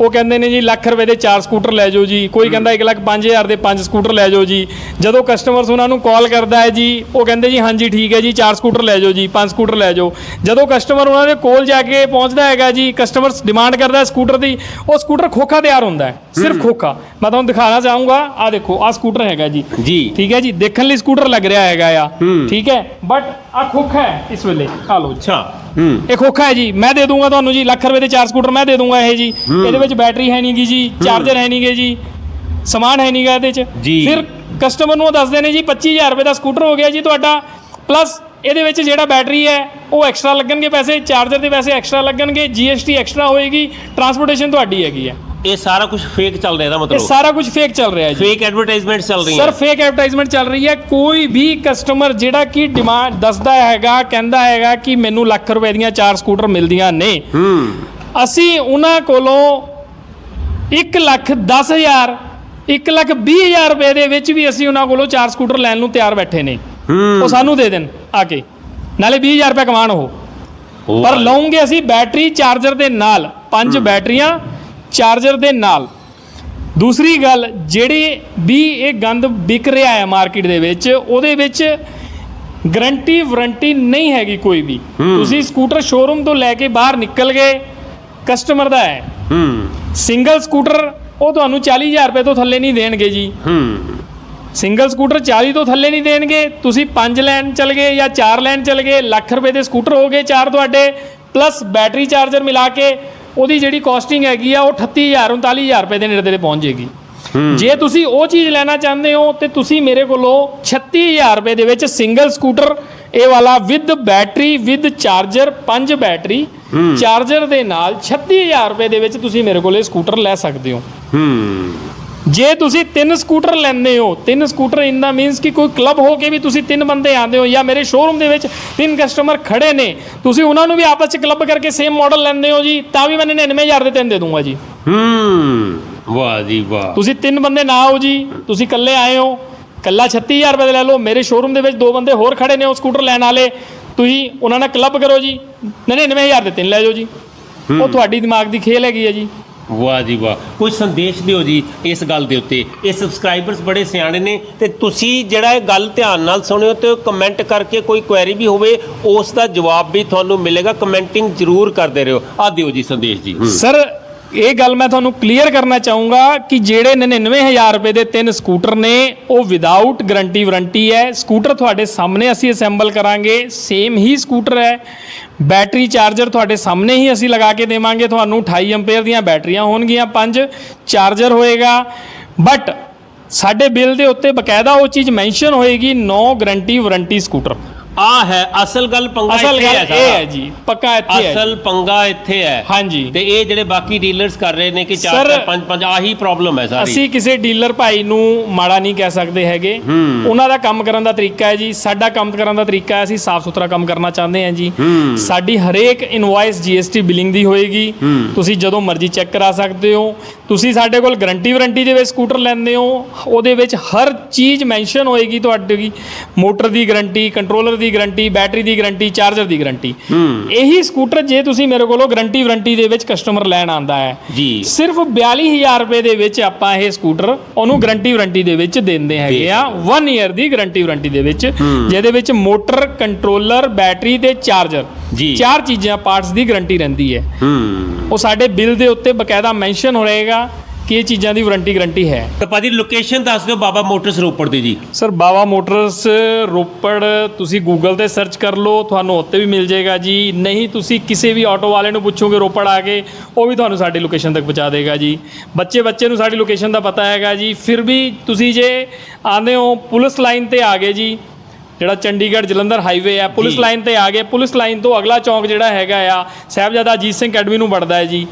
ਉਹ ਕਹਿੰਦੇ ਨੇ ਜੀ ਲੱਖ ਰੁਪਏ ਦੇ 4 ਸਕੂਟਰ ਲੈ ਜਾਓ ਜੀ। ਕੋਈ ਕਹਿੰਦਾ 1 ਲੱਖ 5000 ਦੇ 5 ਸਕੂਟਰ ਲੈ ਜਾਓ ਜੀ। ਜਦੋਂ ਕਸਟਮਰਸ ਉਹਨਾਂ ਨੂੰ ਕਾਲ ਕਰਦਾ ਹੈ ਜੀ ਉਹ ਕਹਿੰਦੇ ਜੀ ਹਾਂਜੀ ਠੀਕ ਹੈ ਜੀ 4 ਸਕੂਟਰ ਲੈ ਜਾਓ ਜੀ 5 ਸਕੂਟਰ ਲੈ ਜਾਓ। ਜਦੋਂ ਕਸਟਮਰ ਉਹਨਾਂ ਦੇ ਕੋਲ ਜਾ ਕੇ ਪਹੁੰਚਦਾ ਹੈਗਾ ਜੀ ਕਸਟਮਰਸ ਡਿਮਾਂਡ ਕਰਦਾ ਹੈ ਸਕੂਟਰ ਦੀ ਉਹ ਸਕੂਟਰ ਖੋਖਾ ਤਿਆਰ ਹੁੰਦਾ ਹੈ ਸਿਰਫ ਖੋਖਾ। ਮੈਂ ਤੁਹਾਨੂੰ ਦਿਖਾਣਾ ਚਾਹੂੰਗਾ ਆ ਦੇਖੋ ਆ ਸਕੂਟਰ ਹੈਗਾ ਜੀ। ਜੀ। ਠੀਕ ਹੈ ਜੀ ਦੇਖਣ ਲਈ ਸਕੂਟਰ ਲੱਗ ਰਿਹਾ ਹੈਗਾ ਆ। ਠੀਕ ਹੈ ਬਟ ਆ ਖੋਖਾ ਹੈ ਇਸ ਵੇਲੇ ਆ ਲਓ। ਜੀ ਅੱਛਾ। ਹੂੰ। ਇਹ ਖੋਖਾ ਹੈ ਜੀ। ਮੈਂ ਦੇ ਦੂੰਗਾ ਤੁਹਾਨੂੰ ਜੀ ਲੱਖ ਰੁਪਏ ਦੇ ਚਾਰ ਸਕੂਟਰ ਮੈਂ ਦੇ ਦੂੰਗਾ ਇਹ ਜੀ। ਇਹਦੇ ਵਿੱਚ ਬੈਟਰੀ ਹੈ ਨਹੀਂਗੀ ਜੀ ਚਾਰਜਰ ਹੈ ਨਹੀਂਗੇ ਜੀ ਸਮਾਨ ਹੈ ਨਹੀਂਗਾ ਇਹਦੇ ਚ। ਜੀ। ਫਿਰ ਕਸਟਮਰ ਨੂੰ ਉਹ ਦੱਸਦੇ ਨੇ ਜੀ 25000 ਰੁਪਏ ਦਾ ਸਕੂਟਰ ਹੋ ਗਿਆ ਜੀ ਤੁਹਾਡਾ ਪਲੱਸ ਇਹਦੇ ਵਿੱਚ ਜਿਹੜਾ ਬੈਟਰੀ ਹੈ ਉਹ ਐਕਸਟਰਾ ਲੱਗਣਗੇ ਪੈਸੇ ਚਾਰਜਰ ਦੇ ਪੈਸੇ ਐਕਸਟਰਾ ਲੱਗਣਗੇ GST ਐਕਸਟਰਾ ਹੋਏਗੀ ਟਰਾਂਸਪੋਰਟੇਸ਼ਨ ਤੁਹਾਡੀ ਹੈਗੀ ਹੈ। ਇਹ ਸਾਰਾ ਕੁਝ ਫੇਕ ਚੱਲ ਰਿਹਾ ਦਾ ਇਹ ਮਤਲਬ ਸਾਰਾ ਕੁਝ ਫੇਕ ਚੱਲ ਰਿਹਾ ਹੈ ਜੀ। ਫੇਕ ਐਡਵਰਟਾਈਜ਼ਮੈਂਟ ਚੱਲ ਰਹੀਆਂ ਸਰ ਫੇਕ ਐਡਵਰਟਾਈਜ਼ਮੈਂਟ ਚੱਲ ਰਹੀ ਹੈ। ਕੋਈ ਵੀ ਕਸਟਮਰ ਜਿਹੜਾ ਕਿ ਡਿਮਾਂਡ ਦੱਸਦਾ ਹੈਗਾ ਕਹਿੰਦਾ ਹੈਗਾ ਕਿ ਮੈਨੂੰ ਲੱਖ ਰੁਪਏ ਦੀਆਂ ਚਾਰ ਸਕੂਟਰ ਮਿਲਦੀਆਂ ਨੇ। ਹੂੰ। ਅਸੀਂ ਉਹਨਾਂ ਕੋਲੋਂ 1 ਲੱਖ 10 ਹਜ਼ਾਰ 1 ਲੱਖ 20 ਹਜ਼ਾਰ ਰੁਪਏ ਦੇ ਵਿੱਚ ਵੀ ਅਸੀਂ ਉਹਨਾਂ ਕੋਲੋਂ ਚਾਰ ਸਕੂਟਰ ਲੈਣ ਨੂੰ ਤਿਆਰ ਬੈਠੇ ਨੇ। ਹੂੰ ਉਹ ਸਾਨੂੰ ਦੇ ਦੇਣ ਆ ਕੇ। ਨਾਲੇ 20000 ਰੁਪਏ ਕਮਾਣ ਉਹ। ਪਰ ਲਵਾਂਗੇ ਅਸੀਂ ਬੈਟਰੀ ਚਾਰਜਰ ਦੇ ਨਾਲ ਪੰਜ ਬੈਟਰੀਆਂ ਚਾਰਜਰ ਦੇ ਨਾਲ। ਦੂਸਰੀ ਗੱਲ ਜਿਹੜੇ ਵੀ ਇਹ ਗੰਦ ਵਿਕ ਰਿਹਾ ਹੈ ਮਾਰਕੀਟ ਦੇ ਵਿੱਚ ਉਹਦੇ ਵਿੱਚ ਗਰੰਟੀ ਵਾਰੰਟੀ ਨਹੀਂ ਹੈਗੀ ਕੋਈ ਵੀ। ਤੁਸੀਂ ਸਕੂਟਰ ਸ਼ੋਰੂਮ ਤੋਂ ਲੈ ਕੇ ਬਾਹਰ ਨਿਕਲ ਗਏ ਕਸਟਮਰ ਦਾ ਹੈ। ਹੂੰ। ਸਿੰਗਲ ਸਕੂਟਰ ਉਹ ਤੁਹਾਨੂੰ 40000 ਰੁਪਏ ਤੋਂ ਥੱਲੇ ਨਹੀਂ ਦੇਣਗੇ ਜੀ। ਹੂੰ। ਸਿੰਗਲ ਸਕੂਟਰ 40 ਤੋਂ ਥੱਲੇ ਨਹੀਂ ਦੇਣਗੇ ਤੁਸੀਂ 5 ਲੈਣ ਚਲ ਗਏ ਜਾਂ 4 ਲੈਣ ਚਲ ਗਏ ਲੱਖ ਰੁਪਏ ਦੇ ਸਕੂਟਰ ਹੋ ਗਏ ਚਾਰ ਤੁਹਾਡੇ ਪਲੱਸ ਬੈਟਰੀ ਚਾਰਜਰ ਮਿਲਾ ਕੇ ਉਹਦੀ ਜਿਹੜੀ ਕਾਸਟਿੰਗ ਹੈਗੀ ਆ ਉਹ 38000 39000 ਰੁਪਏ ਦੇ ਨੇੜੇ ਤੇੜੇ ਪਹੁੰਚ ਜਾਏਗੀ। ਜੇ ਤੁਸੀਂ ਉਹ ਚੀਜ਼ ਲੈਣਾ ਚਾਹੁੰਦੇ ਹੋ ਤੇ ਤੁਸੀਂ ਮੇਰੇ ਕੋਲੋਂ 36000 ਰੁਪਏ ਦੇ ਵਿੱਚ ਸਿੰਗਲ ਸਕੂਟਰ ਇਹ ਵਾਲਾ with battery with charger 5 battery charger ਦੇ ਨਾਲ 36000 ਰੁਪਏ ਦੇ ਵਿੱਚ ਤੁਸੀਂ ਮੇਰੇ ਕੋਲ ਇਹ ਸਕੂਟਰ ਲੈ ਸਕਦੇ ਹੋ। ਹੂੰ। ਜੇ ਤੁਸੀਂ ਤਿੰਨ ਸਕੂਟਰ ਲੈਂਦੇ ਹੋ ਤਿੰਨ ਸਕੂਟਰ ਇਨ ਦਾ ਮੀਨਸ ਕਿ ਕੋਈ ਕਲੱਬ ਹੋ ਕੇ ਵੀ ਤੁਸੀਂ ਤਿੰਨ ਬੰਦੇ ਆਉਂਦੇ ਹੋ ਜਾਂ ਮੇਰੇ ਸ਼ੋਰੂਮ ਦੇ ਵਿੱਚ ਤਿੰਨ ਕਸਟਮਰ ਖੜੇ ਨੇ ਤੁਸੀਂ ਉਹਨਾਂ ਨੂੰ ਵੀ ਆਪਸ ਵਿੱਚ ਕਲੱਬ ਕਰਕੇ ਸੇਮ ਮਾਡਲ ਲੈਂਦੇ ਹੋ ਜੀ ਤਾਂ ਵੀ ਮੈਂ 99000 ਦੇ ਤਿੰਨ ਦੇ ਦੂੰਗਾ ਜੀ। ਹੂੰ ਵਾਹ ਜੀ ਵਾਹ। ਤੁਸੀਂ ਤਿੰਨ ਬੰਦੇ ਨਾ ਹੋ ਜੀ ਤੁਸੀਂ ਇਕੱਲੇ ਆਏ ਹੋ ਇਕੱਲਾ 36000 ਰੁਪਏ ਦੇ ਲੈ ਲਓ ਮੇਰੇ ਸ਼ੋਰੂਮ ਦੇ ਵਿੱਚ ਦੋ ਬੰਦੇ ਹੋਰ ਖੜੇ ਨੇ ਉਹ ਸਕੂਟਰ ਲੈਣ ਵਾਲੇ ਤੁਸੀਂ ਉਹਨਾਂ ਨਾਲ ਕਲੱਬ ਕਰੋ ਜੀ 99000 ਦੇ ਤਿੰਨ ਲੈ ਜਾਓ ਜੀ। ਉਹ ਤੁਹਾਡੀ ਦਿਮਾਗ ਦੀ ਖੇਲ ਹੈਗੀ ਹੈ ਜੀ। ਵਾਹ ਜੀ ਵਾਹ। ਕੋਈ ਸੰਦੇਸ਼ ਦਿਓ ਜੀ ਇਸ ਗੱਲ ਦੇ ਉੱਤੇ। ਇਹ ਸਬਸਕ੍ਰਾਈਬਰਸ ਬੜੇ ਸਿਆਣੇ ਨੇ ਤੇ ਤੁਸੀਂ ਜਿਹੜਾ ਇਹ ਗੱਲ ਧਿਆਨ ਨਾਲ ਸੁਣਿਓ ਤੇ ਕਮੈਂਟ ਕਰਕੇ ਕੋਈ ਕੁਐਰੀ ਵੀ ਹੋਵੇ, ਉਸ ਦਾ ਜਵਾਬ ਵੀ ਤੁਹਾਨੂੰ ਮਿਲੇਗਾ। ਕਮੈਂਟਿੰਗ ਜ਼ਰੂਰ ਕਰਦੇ ਰਹੋ। ਆ ਦਿਓ ਜੀ ਸੰਦੇਸ਼ ਜੀ। ਸਰ ਇਹ ਗੱਲ ਮੈਂ ਤੁਹਾਨੂੰ ਕਲੀਅਰ ਕਰਨਾ ਚਾਹੂੰਗਾ ਕਿ ਜਿਹੜੇ 99000 ਰੁਪਏ ਦੇ ਤਿੰਨ ਸਕੂਟਰ ਨੇ, ਉਹ ਵਿਦਆਊਟ ਗਾਰੰਟੀ ਵਾਰੰਟੀ ਹੈ। ਸਕੂਟਰ ਤੁਹਾਡੇ ਸਾਹਮਣੇ ਅਸੀਂ ਅਸੈਂਬਲ ਕਰਾਂਗੇ ਸੇਮ ਹੀ ਸਕੂਟਰ ਹੈ। ਬੈਟਰੀ ਚਾਰਜਰ ਤੁਹਾਡੇ ਸਾਹਮਣੇ ਹੀ ਅਸੀਂ ਲਗਾ ਕੇ ਦੇਵਾਂਗੇ। ਤੁਹਾਨੂੰ 28 ਐਂਪੀਅਰ ਦੀਆਂ ਬੈਟਰੀਆਂ ਹੋਣਗੀਆਂ, ਪੰਜ ਚਾਰਜਰ ਹੋਏਗਾ। ਬਟ ਸਾਡੇ ਬਿੱਲ ਦੇ ਉੱਤੇ ਬਕਾਇਦਾ ਉਹ ਚੀਜ਼ ਮੈਂਸ਼ਨ ਹੋਏਗੀ ਨੋ ਗਾਰੰਟੀ ਵਾਰੰਟੀ ਸਕੂਟਰ। ਆ ਹੈ ਅਸਲ ਗੱਲ ਪੰਗਾ ਅਸਲ ਇੱਥੇ ਗੱਲ ਹੈ ਇਹ ਸਾਰਾ। ਹੈ ਜੀ ਪੱਕਾ ਇੱਥੇ ਹੈ ਅਸਲ ਪੰਗਾ ਇੱਥੇ ਹੈ। ਹਾਂਜੀ। ਤੇ ਇਹ ਜਿਹੜੇ ਬਾਕੀ ਡੀਲਰਸ ਕਰ ਰਹੇ ਨੇ ਕਿ ਚਾਰ Sir, ਚਾਰ ਪੰਜ ਪੰਜ ਆਹੀ ਪ੍ਰੋਬਲਮ ਹੈ ਸਾਰੀ। ਅਸੀਂ ਕਿਸੇ ਡੀਲਰ ਭਾਈ ਨੂੰ ਮਾੜਾ ਨਹੀਂ ਕਹਿ ਸਕਦੇ ਹੈਗੇ। ਉਹਨਾਂ ਦਾ ਕੰਮ ਕਰਨ ਦਾ ਤਰੀਕਾ ਹੈ ਜੀ ਸਾਡਾ ਕੰਮ ਕਰਨ ਦਾ ਤਰੀਕਾ ਹੈ ਅਸੀਂ ਸਾਫ਼ ਸੁਥਰਾ ਕੰਮ ਕਰਨਾ ਚਾਹੁੰਦੇ ਹਾਂ ਜੀ। ਸਾਡੀ ਹਰੇਕ ਇਨਵੋਇਸ GST ਬਿਲਿੰਗ ਦੀ ਹੋਏਗੀ। ਤੁਸੀਂ ਜਦੋਂ ਮਰਜ਼ੀ ਚੈੱਕ ਕਰਾ ਸਕਦੇ ਹੋ। ਤੁਸੀਂ ਸਾਡੇ ਕੋਲ ਗਾਰੰਟੀ ਵਾਰੰਟੀ ਦੇ ਵਿੱਚ ਸਕੂਟਰ ਲੈਂਦੇ ਹੋ। ਉਹਦੇ ਵਿੱਚ ਹਰ ਚੀਜ਼ ਮੈਂਸ਼ਨ ਹੋਏਗੀ ਤੁਹਾਡੀ। ਮੋਟਰ ਦੀ ਗਾਰੰਟੀ ਕੰਟਰੋਲਰ ਦੀ ਦੀ ਗਾਰੰਟੀ ਬੈਟਰੀ ਦੀ ਗਾਰੰਟੀ ਚਾਰਜਰ ਦੀ ਗਾਰੰਟੀ। ਇਹੀ ਸਕੂਟਰ ਜੇ ਤੁਸੀਂ ਮੇਰੇ ਕੋਲੋਂ ਗਾਰੰਟੀ ਵਾਰੰਟੀ ਦੇ ਵਿੱਚ ਕਸਟਮਰ ਲੈਣ ਆਂਦਾ ਹੈ ਜੀ। ਸਿਰਫ 42000 ਰੁਪਏ ਦੇ ਵਿੱਚ ਆਪਾਂ ਇਹ ਸਕੂਟਰ ਉਹਨੂੰ ਗਾਰੰਟੀ ਵਾਰੰਟੀ ਦੇ ਵਿੱਚ ਦਿੰਦੇ ਹੈਗੇ ਆ। 1 ਇਅਰ ਦੀ ਗਾਰੰਟੀ ਵਾਰੰਟੀ ਦੇ ਵਿੱਚ ਜਿਹਦੇ ਵਿੱਚ ਮੋਟਰ ਕੰਟਰੋਲਰ ਬੈਟਰੀ ਤੇ ਚਾਰਜਰ ਜੀ। ਚਾਰ ਚੀਜ਼ਾਂ ਪਾਰਟਸ ਦੀ ਗਾਰੰਟੀ ਰਹਿੰਦੀ ਹੈ। ਹੂੰ। ਉਹ ਸਾਡੇ ਬਿੱਲ ਦੇ ਉੱਤੇ ਬਕਾਇਦਾ ਮੈਂਸ਼ਨ ਹੋਏਗਾ। ਕਿ ਇਹ ਚੀਜ਼ਾਂ ਦੀ ਵਾਰੰਟੀ ਗਾਰੰਟੀ ਹੈ? ਤਾਂ ਭਾਜੀ ਲੋਕੇਸ਼ਨ ਦੱਸ ਦਿਓ ਬਾਬਾ ਮੋਟਰਸ ਰੋਪੜ ਦੀ ਜੀ। ਸਰ ਬਾਵਾ ਮੋਟਰਸ ਰੋਪੜ ਤੁਸੀਂ ਗੂਗਲ ਤੇ ਸਰਚ ਕਰ ਲਓ ਤੁਹਾਨੂੰ ਉੱਤੇ ਵੀ ਮਿਲ ਜਾਏਗਾ ਜੀ। ਨਹੀਂ ਤੁਸੀਂ ਕਿਸੇ ਵੀ ਆਟੋ ਵਾਲੇ ਨੂੰ ਪੁੱਛੋਗੇ ਰੋਪੜ ਆ ਕੇ ਉਹ ਵੀ ਤੁਹਾਨੂੰ ਸਾਡੀ ਲੋਕੇਸ਼ਨ ਤੱਕ ਪਹੁੰਚਾ ਦੇਗਾ ਜੀ। ਬੱਚੇ ਬੱਚੇ ਨੂੰ ਸਾਡੀ ਲੋਕੇਸ਼ਨ ਦਾ ਪਤਾ ਹੈਗਾ ਜੀ। ਫਿਰ ਵੀ ਤੁਸੀਂ ਜੇ ਆਉਂਦੇ ਹੋ ਪੁਲਿਸ ਲਾਈਨ ਤੇ ਆ ਗਏ ਜੀ ਜਿਹੜਾ ਚੰਡੀਗੜ੍ਹ ਜਲੰਧਰ ਹਾਈਵੇ ਹੈ ਪੁਲਿਸ। ਲਾਈਨ ਤੇ ਆ ਗਏ। ਪੁਲਿਸ ਲਾਈਨ ਤੋਂ ਅਗਲਾ ਚੌਂਕ ਜਿਹੜਾ ਹੈਗਾ ਆ ਸਾਹਿਬਜ਼ਾਦਾ ਅਜੀਤ ਸਿੰਘ ਅਕੈਡਮੀ ਨੂੰ ਵੜਦਾ ਹੈ ਜੀ।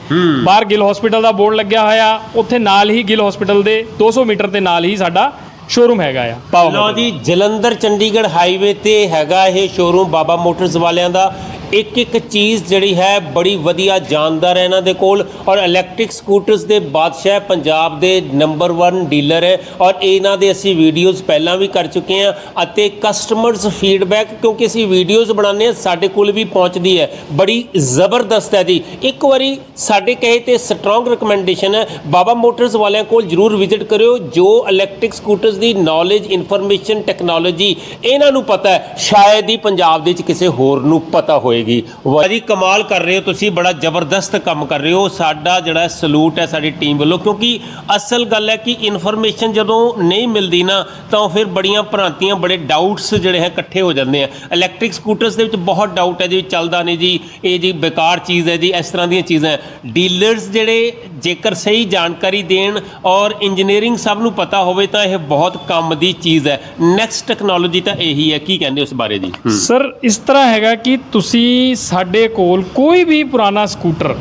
ਬਾਹਰ ਗਿੱਲ ਹਸਪੀਟਲ ਦਾ ਬੋਰਡ ਲੱਗਿਆ ਹੋਇਆ ਉੱਥੇ ਨਾਲ ਹੀ ਗਿੱਲ ਹਸਪੀਟਲ ਦੇ 200 ਮੀਟਰ ਦੇ ਨਾਲ ਹੀ ਸਾਡਾ ਸ਼ੋਰੂਮ ਹੈਗਾ ਆ। ਲਓ ਜੀ ਜਲੰਧਰ ਚੰਡੀਗੜ੍ਹ ਹਾਈਵੇ ਤੇ ਹੈਗਾ ਇਹ ਸ਼ੋਰੂਮ ਬਾਬਾ ਮੋਟਰਸ ਵਾਲਿਆਂ ਦਾ। ਇੱਕ ਇੱਕ ਚੀਜ਼ ਜਿਹੜੀ ਹੈ ਬੜੀ ਵਧੀਆ ਜਾਨਦਾਰ ਹੈ ਇਹਨਾਂ ਦੇ ਕੋਲ ਔਰ ਇਲੈਕਟ੍ਰਿਕ ਸਕੂਟਰਸ ਦੇ ਬਾਦਸ਼ਾਹ ਪੰਜਾਬ ਦੇ ਨੰਬਰ 1 ਡੀਲਰ ਹੈ ਔਰ ਇਹਨਾਂ ਦੇ ਅਸੀਂ ਵੀਡੀਓਜ਼ ਪਹਿਲਾਂ ਵੀ ਕਰ ਚੁੱਕੇ ਹਾਂ ਅਤੇ ਕਸਟਮਰਸ ਫੀਡਬੈਕ ਕਿਉਂਕਿ ਅਸੀਂ ਵੀਡੀਓਜ਼ ਬਣਾਉਂਦੇ ਹਾਂ, ਸਾਡੇ ਕੋਲ ਵੀ ਪਹੁੰਚਦੀ ਹੈ। ਬੜੀ ਜ਼ਬਰਦਸਤ ਹੈ ਜੀ। ਇੱਕ ਵਾਰੀ ਸਾਡੇ ਕਹੇ ਤੇ ਸਟਰੋਂਗ ਰეკਮੈਂਡੇਸ਼ਨ ਹੈ। ਬਾਬਾ ਮੋਟਰਸ ਵਾਲਿਆਂ ਕੋਲ ਜਰੂਰ ਵਿਜ਼ਿਟ ਕਰਿਓ। ਜੋ ਇਲੈਕਟ੍ਰਿਕ ਸਕੂਟਰਸ ਦੀ ਨੌਲੇਜ ਇਨਫੋਰਮੇਸ਼ਨ ਟੈਕਨੋਲੋਜੀ ਇਹਨਾਂ ਨੂੰ ਪਤਾ ਹੈ, ਸ਼ਾਇਦ ਹੀ ਪੰਜਾਬ ਦੇ ਵਿੱਚ ਕਿਸੇ ਹੋਰ ਨੂੰ ਪਤਾ ਹੋਵੇ ਹੋਏਗੀ। ਵਾਹ ਜੀ ਕਮਾਲ ਕਰ ਰਹੇ ਹੋ ਤੁਸੀਂ, ਬੜਾ ਜ਼ਬਰਦਸਤ ਕੰਮ ਕਰ ਰਹੇ ਹੋ। ਸਾਡਾ ਜਿਹੜਾ ਸਲੂਟ ਹੈ, ਸਾਡੀ ਟੀਮ ਵੱਲੋਂ, ਕਿਉਂਕਿ ਅਸਲ ਗੱਲ ਹੈ ਕਿ ਇਨਫੋਰਮੇਸ਼ਨ ਜਦੋਂ ਨਹੀਂ ਮਿਲਦੀ ਨਾ, ਤਾਂ ਫਿਰ ਬੜੀਆਂ ਭ੍ਰਾਂਤੀਆਂ, ਬੜੇ ਡਾਊਟਸ ਜਿਹੜੇ ਹੈ, ਇਕੱਠੇ ਹੋ ਜਾਂਦੇ ਆ। ਇਲੈਕਟ੍ਰਿਕ ਸਕੂਟਰਸ ਦੇ ਵਿੱਚ ਬਹੁਤ ਡਾਊਟ ਹੈ ਜੀ, ਚੱਲਦਾ ਨਹੀਂ ਜੀ, ਇਹ ਜੀ ਬੇਕਾਰ ਚੀਜ਼ ਹੈ ਜੀ, ਇਸ ਤਰ੍ਹਾਂ ਦੀਆਂ ਚੀਜ਼ਾਂ ਡੀਲਰਸ ਜਿਹੜੇ ਜੇਕਰ ਸਹੀ ਜਾਣਕਾਰੀ ਦੇਣ ਔਰ ਇੰਜੀਨੀਅਰਿੰਗ ਸਭ ਨੂੰ ਪਤਾ ਹੋਵੇ, ਤਾਂ ਇਹ ਬਹੁਤ ਕੰਮ ਦੀ ਚੀਜ਼ ਹੈ। ਨੈਕਸਟ ਟੈਕਨੋਲੋਜੀ ਤਾਂ ਇਹੀ ਹੈ, ਕੀ ਕਹਿੰਦੇ ਉਸ ਬਾਰੇ ਜੀ? ਸਰ, ਇਸ ਤਰ੍ਹਾਂ ਹੈਗਾ ਕਿ ਤੁਸੀਂ ਸਾਡੇ ਕੋਲ ਕੋਈ ਵੀ ਪੁਰਾਣਾ ਸਕੂਟਰ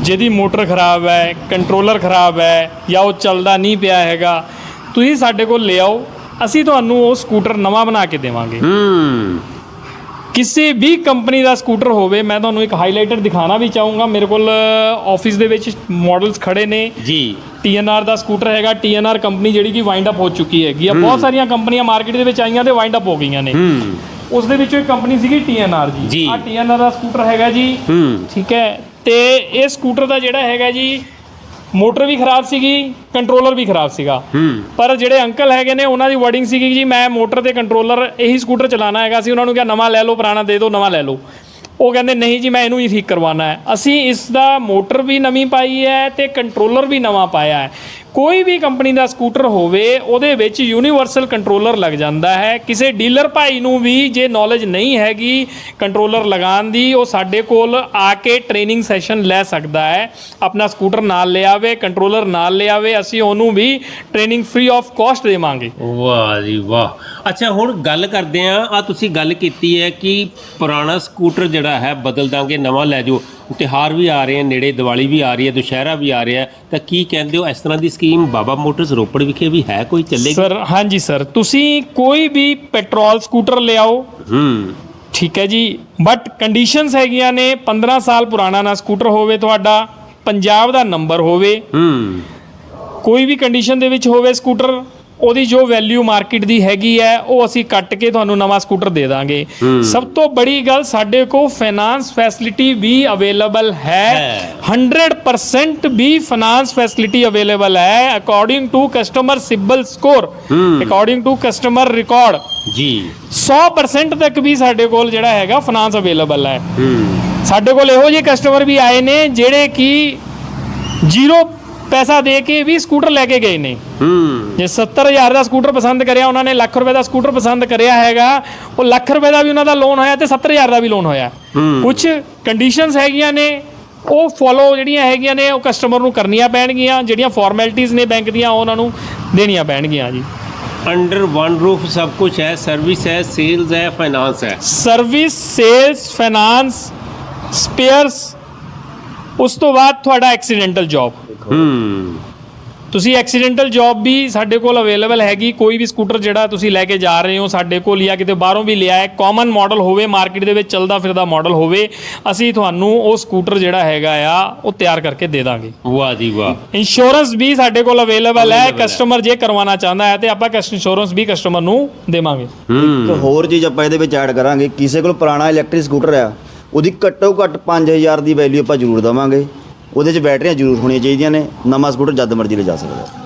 ਜਿਹਦੀ ਮੋਟਰ ਖਰਾਬ ਹੈ ਕੰਟਰੋਲਰ ਖਰਾਬ ਹੈ ਜਾਂ ਉਹ ਚੱਲਦਾ ਨਹੀਂ ਪਿਆ ਹੈਗਾ ਤੁਸੀਂ ਸਾਡੇ ਕੋਲ ਲੈ ਆਓ ਅਸੀਂ ਤੁਹਾਨੂੰ ਉਹ ਸਕੂਟਰ ਨਵਾਂ ਬਣਾ ਕੇ ਦੇਵਾਂਗੇ। ਕਿਸੇ ਵੀ ਕੰਪਨੀ ਦਾ ਸਕੂਟਰ ਹੋਵੇ ਮੈਂ ਤੁਹਾਨੂੰ ਇੱਕ ਹਾਈਲਾਈਟਰ ਦਿਖਾਣਾ ਵੀ ਚਾਹੂੰਗਾ ਮੇਰੇ ਕੋਲ ਆਫਿਸ ਦੇ ਵਿੱਚ ਮਾਡਲਸ ਖੜੇ ਨੇ। ਜੀ। TNR ਦਾ ਸਕੂਟਰ ਹੈਗਾ TNR ਕੰਪਨੀ ਜਿਹੜੀ ਕਿ ਵਾਈਂਡ ਅਪ ਹੋ ਚੁੱਕੀ ਹੈਗੀ ਆ। ਬਹੁਤ ਸਾਰੀਆਂ ਕੰਪਨੀਆਂ ਮਾਰਕੀਟ ਦੇ ਵਿੱਚ ਆਈਆਂ ਤੇ ਵਾਈਂਡ ਅਪ ਹੋ ਗਈਆਂ ਨੇ। ਉਸ ਦੇ ਵਿੱਚੋਂ ਇੱਕ ਕੰਪਨੀ ਸੀਗੀ TNR ਜੀ। ਜੀ। ਆ TNR ਦਾ ਸਕੂਟਰ ਹੈਗਾ ਜੀ। ਹੂੰ। ਠੀਕ ਹੈ। ਤੇ ਇਹ ਸਕੂਟਰ ਦਾ ਜਿਹੜਾ ਹੈਗਾ ਜੀ ਮੋਟਰ ਵੀ ਖਰਾਬ ਸੀਗੀ ਕੰਟਰੋਲਰ ਵੀ ਖਰਾਬ ਸੀਗਾ। ਹੂੰ। ਪਰ ਜਿਹੜੇ ਅੰਕਲ ਹੈਗੇ ਨੇ ਉਹਨਾਂ ਦੀ ਵਰਡਿੰਗ ਸੀਗੀ ਜੀ ਮੈਂ ਮੋਟਰ ਤੇ ਕੰਟਰੋਲਰ ਇਹੀ ਸਕੂਟਰ ਚਲਾਉਣਾ ਹੈਗਾ ਸੀ ਉਹਨਾਂ ਨੂੰ ਕਿਹਾ ਨਵਾਂ ਲੈ ਲਓ ਪੁਰਾਣਾ ਦੇ ਦਿਓ ਨਵਾਂ ਲੈ ਲਓ। ਉਹ ਕਹਿੰਦੇ ਨਹੀਂ ਜੀ ਮੈਂ ਇਹਨੂੰ ਹੀ ਠੀਕ ਕਰਵਾਉਣਾ ਹੈ। ਅਸੀਂ ਇਸ ਦਾ ਮੋਟਰ ਵੀ ਨਵੀਂ ਪਾਈ ਹੈ ਤੇ ਕੰਟਰੋਲਰ ਵੀ ਨਵਾਂ ਪਾਇਆ ਹੈ। ਕੋਈ ਵੀ ਕੰਪਨੀ ਦਾ ਸਕੂਟਰ ਹੋਵੇ, ਉਹਦੇ ਵਿੱਚ ਯੂਨੀਵਰਸਲ ਕੰਟਰੋਲਰ ਲੱਗ ਜਾਂਦਾ ਹੈ। ਕਿਸੇ ਡੀਲਰ ਭਾਈ ਨੂੰ ਵੀ ਜੇ ਨੌਲੇਜ ਨਹੀਂ ਹੈਗੀ ਕੰਟਰੋਲਰ ਲਗਾਉਣ ਦੀ, ਉਹ ਸਾਡੇ ਕੋਲ ਆ ਕੇ ਟ੍ਰੇਨਿੰਗ ਸੈਸ਼ਨ ਲੈ ਸਕਦਾ ਹੈ। ਆਪਣਾ ਸਕੂਟਰ ਨਾਲ ਲਿਆਵੇ ਕੰਟਰੋਲਰ ਨਾਲ ਲਿਆਵੇ ਅਸੀਂ ਉਹਨੂੰ ਵੀ ਟ੍ਰੇਨਿੰਗ ਫ੍ਰੀ ਆਫ ਕਾਸਟ ਦੇਵਾਂਗੇ। ਵਾਹ ਜੀ ਵਾਹ। ਅੱਛਾ, ਹੁਣ ਗੱਲ ਕਰਦੇ ਆ ਆ ਤੁਸੀਂ ਗੱਲ ਕੀਤੀ ਹੈ ਕਿ ਪੁਰਾਣਾ ਸਕੂਟਰ ਜਿਹੜਾ ਹੈ, ਬਦਲ ਦਾਂਗੇ, ਨਵਾਂ ਲੈ ਜਾਓ। ਤਿਉਹਾਰ ਵੀ ਆ ਰਹੇ ਆ ਨੇੜੇ ਦੀਵਾਲੀ ਵੀ ਆ ਰਹੀ ਹੈ ਦੁਸ਼ਹਿਰਾ ਵੀ ਆ ਰਿਹਾ ਤਾਂ ਕੀ ਕਹਿੰਦੇ ਹੋ ਇਸ ਤਰ੍ਹਾਂ ਦੀ ਸਕੀਮ ਬਾਬਾ ਮੋਟਰਸ ਰੋਪੜ ਵਿਖੇ ਵੀ ਹੈ ਕੋਈ ਚੱਲੇਗੀ? ਸਰ ਹਾਂਜੀ ਸਰ ਤੁਸੀਂ ਕੋਈ ਵੀ ਪੈਟਰੋਲ ਸਕੂਟਰ ਲਿਆਓ। ਹੂੰ। ਠੀਕ ਹੈ ਜੀ ਬਟ ਕੰਡੀਸ਼ਨਸ ਹੈਗੀਆਂ ਨੇ 15 ਸਾਲ ਪੁਰਾਣਾ ਨਾ ਸਕੂਟਰ ਹੋਵੇ ਤੁਹਾਡਾ ਪੰਜਾਬ ਦਾ ਨੰਬਰ ਹੋਵੇ। ਹੂੰ। ਕੋਈ ਵੀ ਕੰਡੀਸ਼ਨ ਦੇ ਵਿੱਚ ਹੋਵੇ ਸਕੂਟਰ ਉਹਦੀ ਜੋ ਵੈਲਿਊ ਮਾਰਕੀਟ ਦੀ ਹੈਗੀ ਹੈ ਉਹ ਅਸੀਂ ਕੱਟ ਕੇ ਤੁਹਾਨੂੰ ਨਵਾਂ ਸਕੂਟਰ ਦੇ ਦਾਂਗੇ। ਸਭ ਤੋਂ ਬੜੀ ਗੱਲ ਸਾਡੇ ਕੋਲ ਫਾਈਨਾਂਸ ਫੈਸਿਲਿਟੀ ਵੀ ਅਵੇਲੇਬਲ ਹੈ। ਹੈ। 100% ਵੀ ਫਾਈਨਾਂਸ ਫੈਸਿਲਿਟੀ ਅਵੇਲੇਬਲ ਹੈ according to customer CIBIL score according to customer record ਜੀ। 100% ਤੱਕ ਵੀ ਸਾਡੇ ਕੋਲ ਜਿਹੜਾ ਹੈਗਾ ਫਾਈਨਾਂਸ ਅਵੇਲੇਬਲ ਹੈ। ਸਾਡੇ ਕੋਲ ਇਹੋ ਜਿਹੇ ਕਸਟਮਰ ਵੀ ਆਏ ਨੇ ਜਿਹੜੇ ਕਿ ਜ਼ੀਰੋ ਪੈਸਾ ਦੇ ਕੇ ਵੀ ਸਕੂਟਰ ਲੈ ਕੇ ਗਏ ਨੇ। ਹੂੰ। ਜੇ 70000 ਦਾ ਸਕੂਟਰ ਪਸੰਦ ਕਰਿਆ ਉਹਨਾਂ ਨੇ ਲੱਖ ਰੁਪਏ ਦਾ ਸਕੂਟਰ ਪਸੰਦ ਕਰਿਆ ਹੈਗਾ ਉਹ ਲੱਖ ਰੁਪਏ ਦਾ ਵੀ ਉਹਨਾਂ ਦਾ ਲੋਨ ਹੋਇਆ ਤੇ 70000 ਦਾ ਵੀ ਲੋਨ ਹੋਇਆ। ਕੁਝ ਕੰਡੀਸ਼ਨਸ ਹੈਗੀਆਂ ਨੇ ਉਹ ਫੋਲੋ ਜਿਹੜੀਆਂ ਹੈਗੀਆਂ ਨੇ ਉਹ ਕਸਟਮਰ ਨੂੰ ਕਰਨੀਆਂ ਪੈਣਗੀਆਂ ਜਿਹੜੀਆਂ ਫਾਰਮੈਲਿਟੀਆਂ ਨੇ ਬੈਂਕ ਦੀਆਂ ਉਹ ਉਹਨਾਂ ਨੂੰ ਦੇਣੀਆਂ ਪੈਣਗੀਆਂ ਜੀ। ਅੰਡਰ ਵਨ ਰੂਫ ਸਭ ਕੁਝ ਹੈ ਸਰਵਿਸ ਹੈ ਸੇਲਸ ਹੈ ਫਾਈਨਾਂਸ ਹੈ। ਸਰਵਿਸ ਸੇਲਸ ਫਾਈਨਾਂਸ ਸਪੇਅਰਸ ਉਸ ਤੋਂ ਬਾਅਦ ਤੁਹਾਡਾ ਐਕਸੀਡੈਂਟਲ ਜੌਬ ਹੂੰ। ਤੁਸੀਂ ਐਕਸੀਡੈਂਟਲ ਜੌਬ ਵੀ ਸਾਡੇ ਕੋਲ ਅਵੇਲੇਬਲ ਹੈਗੀ ਕੋਈ ਵੀ ਸਕੂਟਰ ਜਿਹੜਾ ਤੁਸੀਂ ਲੈ ਕੇ ਜਾ ਰਹੇ ਹੋ ਸਾਡੇ ਕੋਲ ਜਾਂ ਕਿਤੇ ਬਾਹਰੋਂ ਵੀ ਲਿਆ ਹੈ ਕਾਮਨ ਮਾਡਲ ਹੋਵੇ ਮਾਰਕੀਟ ਦੇ ਵਿੱਚ ਚੱਲਦਾ ਫਿਰਦਾ ਮਾਡਲ ਹੋਵੇ ਅਸੀਂ ਤੁਹਾਨੂੰ ਉਹ ਸਕੂਟਰ ਜਿਹੜਾ ਹੈਗਾ ਆ ਉਹ ਤਿਆਰ ਕਰਕੇ ਦੇ ਦਾਂਗੇ। ਵਾਹ ਜੀ ਵਾਹ। ਇੰਸ਼ੋਰੈਂਸ ਵੀ ਸਾਡੇ ਕੋਲ ਅਵੇਲੇਬਲ ਹੈ ਕਸਟਮਰ ਜੇ ਕਰਵਾਉਣਾ ਚਾਹੁੰਦਾ ਹੈ ਤੇ ਆਪਾਂ ਕਸਟ ਇੰਸ਼ੋਰੈਂਸ ਵੀ ਕਸਟਮਰ ਨੂੰ ਦੇਵਾਂਗੇ। ਇੱਕ ਹੋਰ ਚੀਜ਼ ਆਪਾਂ ਇਹਦੇ ਵਿੱਚ ਐਡ ਕਰਾਂਗੇ ਕਿਸੇ ਕੋਲ ਪੁਰਾਣਾ ਇਲੈਕਟ੍ਰਿਕ ਸਕੂਟਰ ਆ ਉਹਦੀ ਘੱਟੋ ਘੱਟ 5000 ਦੀ ਵੈਲਿਊ ਆਪਾਂ ਜ਼ਰੂਰ ਦਵਾਂਗੇ। ਉਹਦੇ 'ਚ ਬੈਟਰੀਆਂ ਜ਼ਰੂਰ ਹੋਣੀਆਂ ਚਾਹੀਦੀਆਂ ਨੇ। ਨਵਾਂ ਸਕੂਟਰ ਜਦ ਮਰਜ਼ੀ ਲੈ ਜਾ ਸਕਦਾ।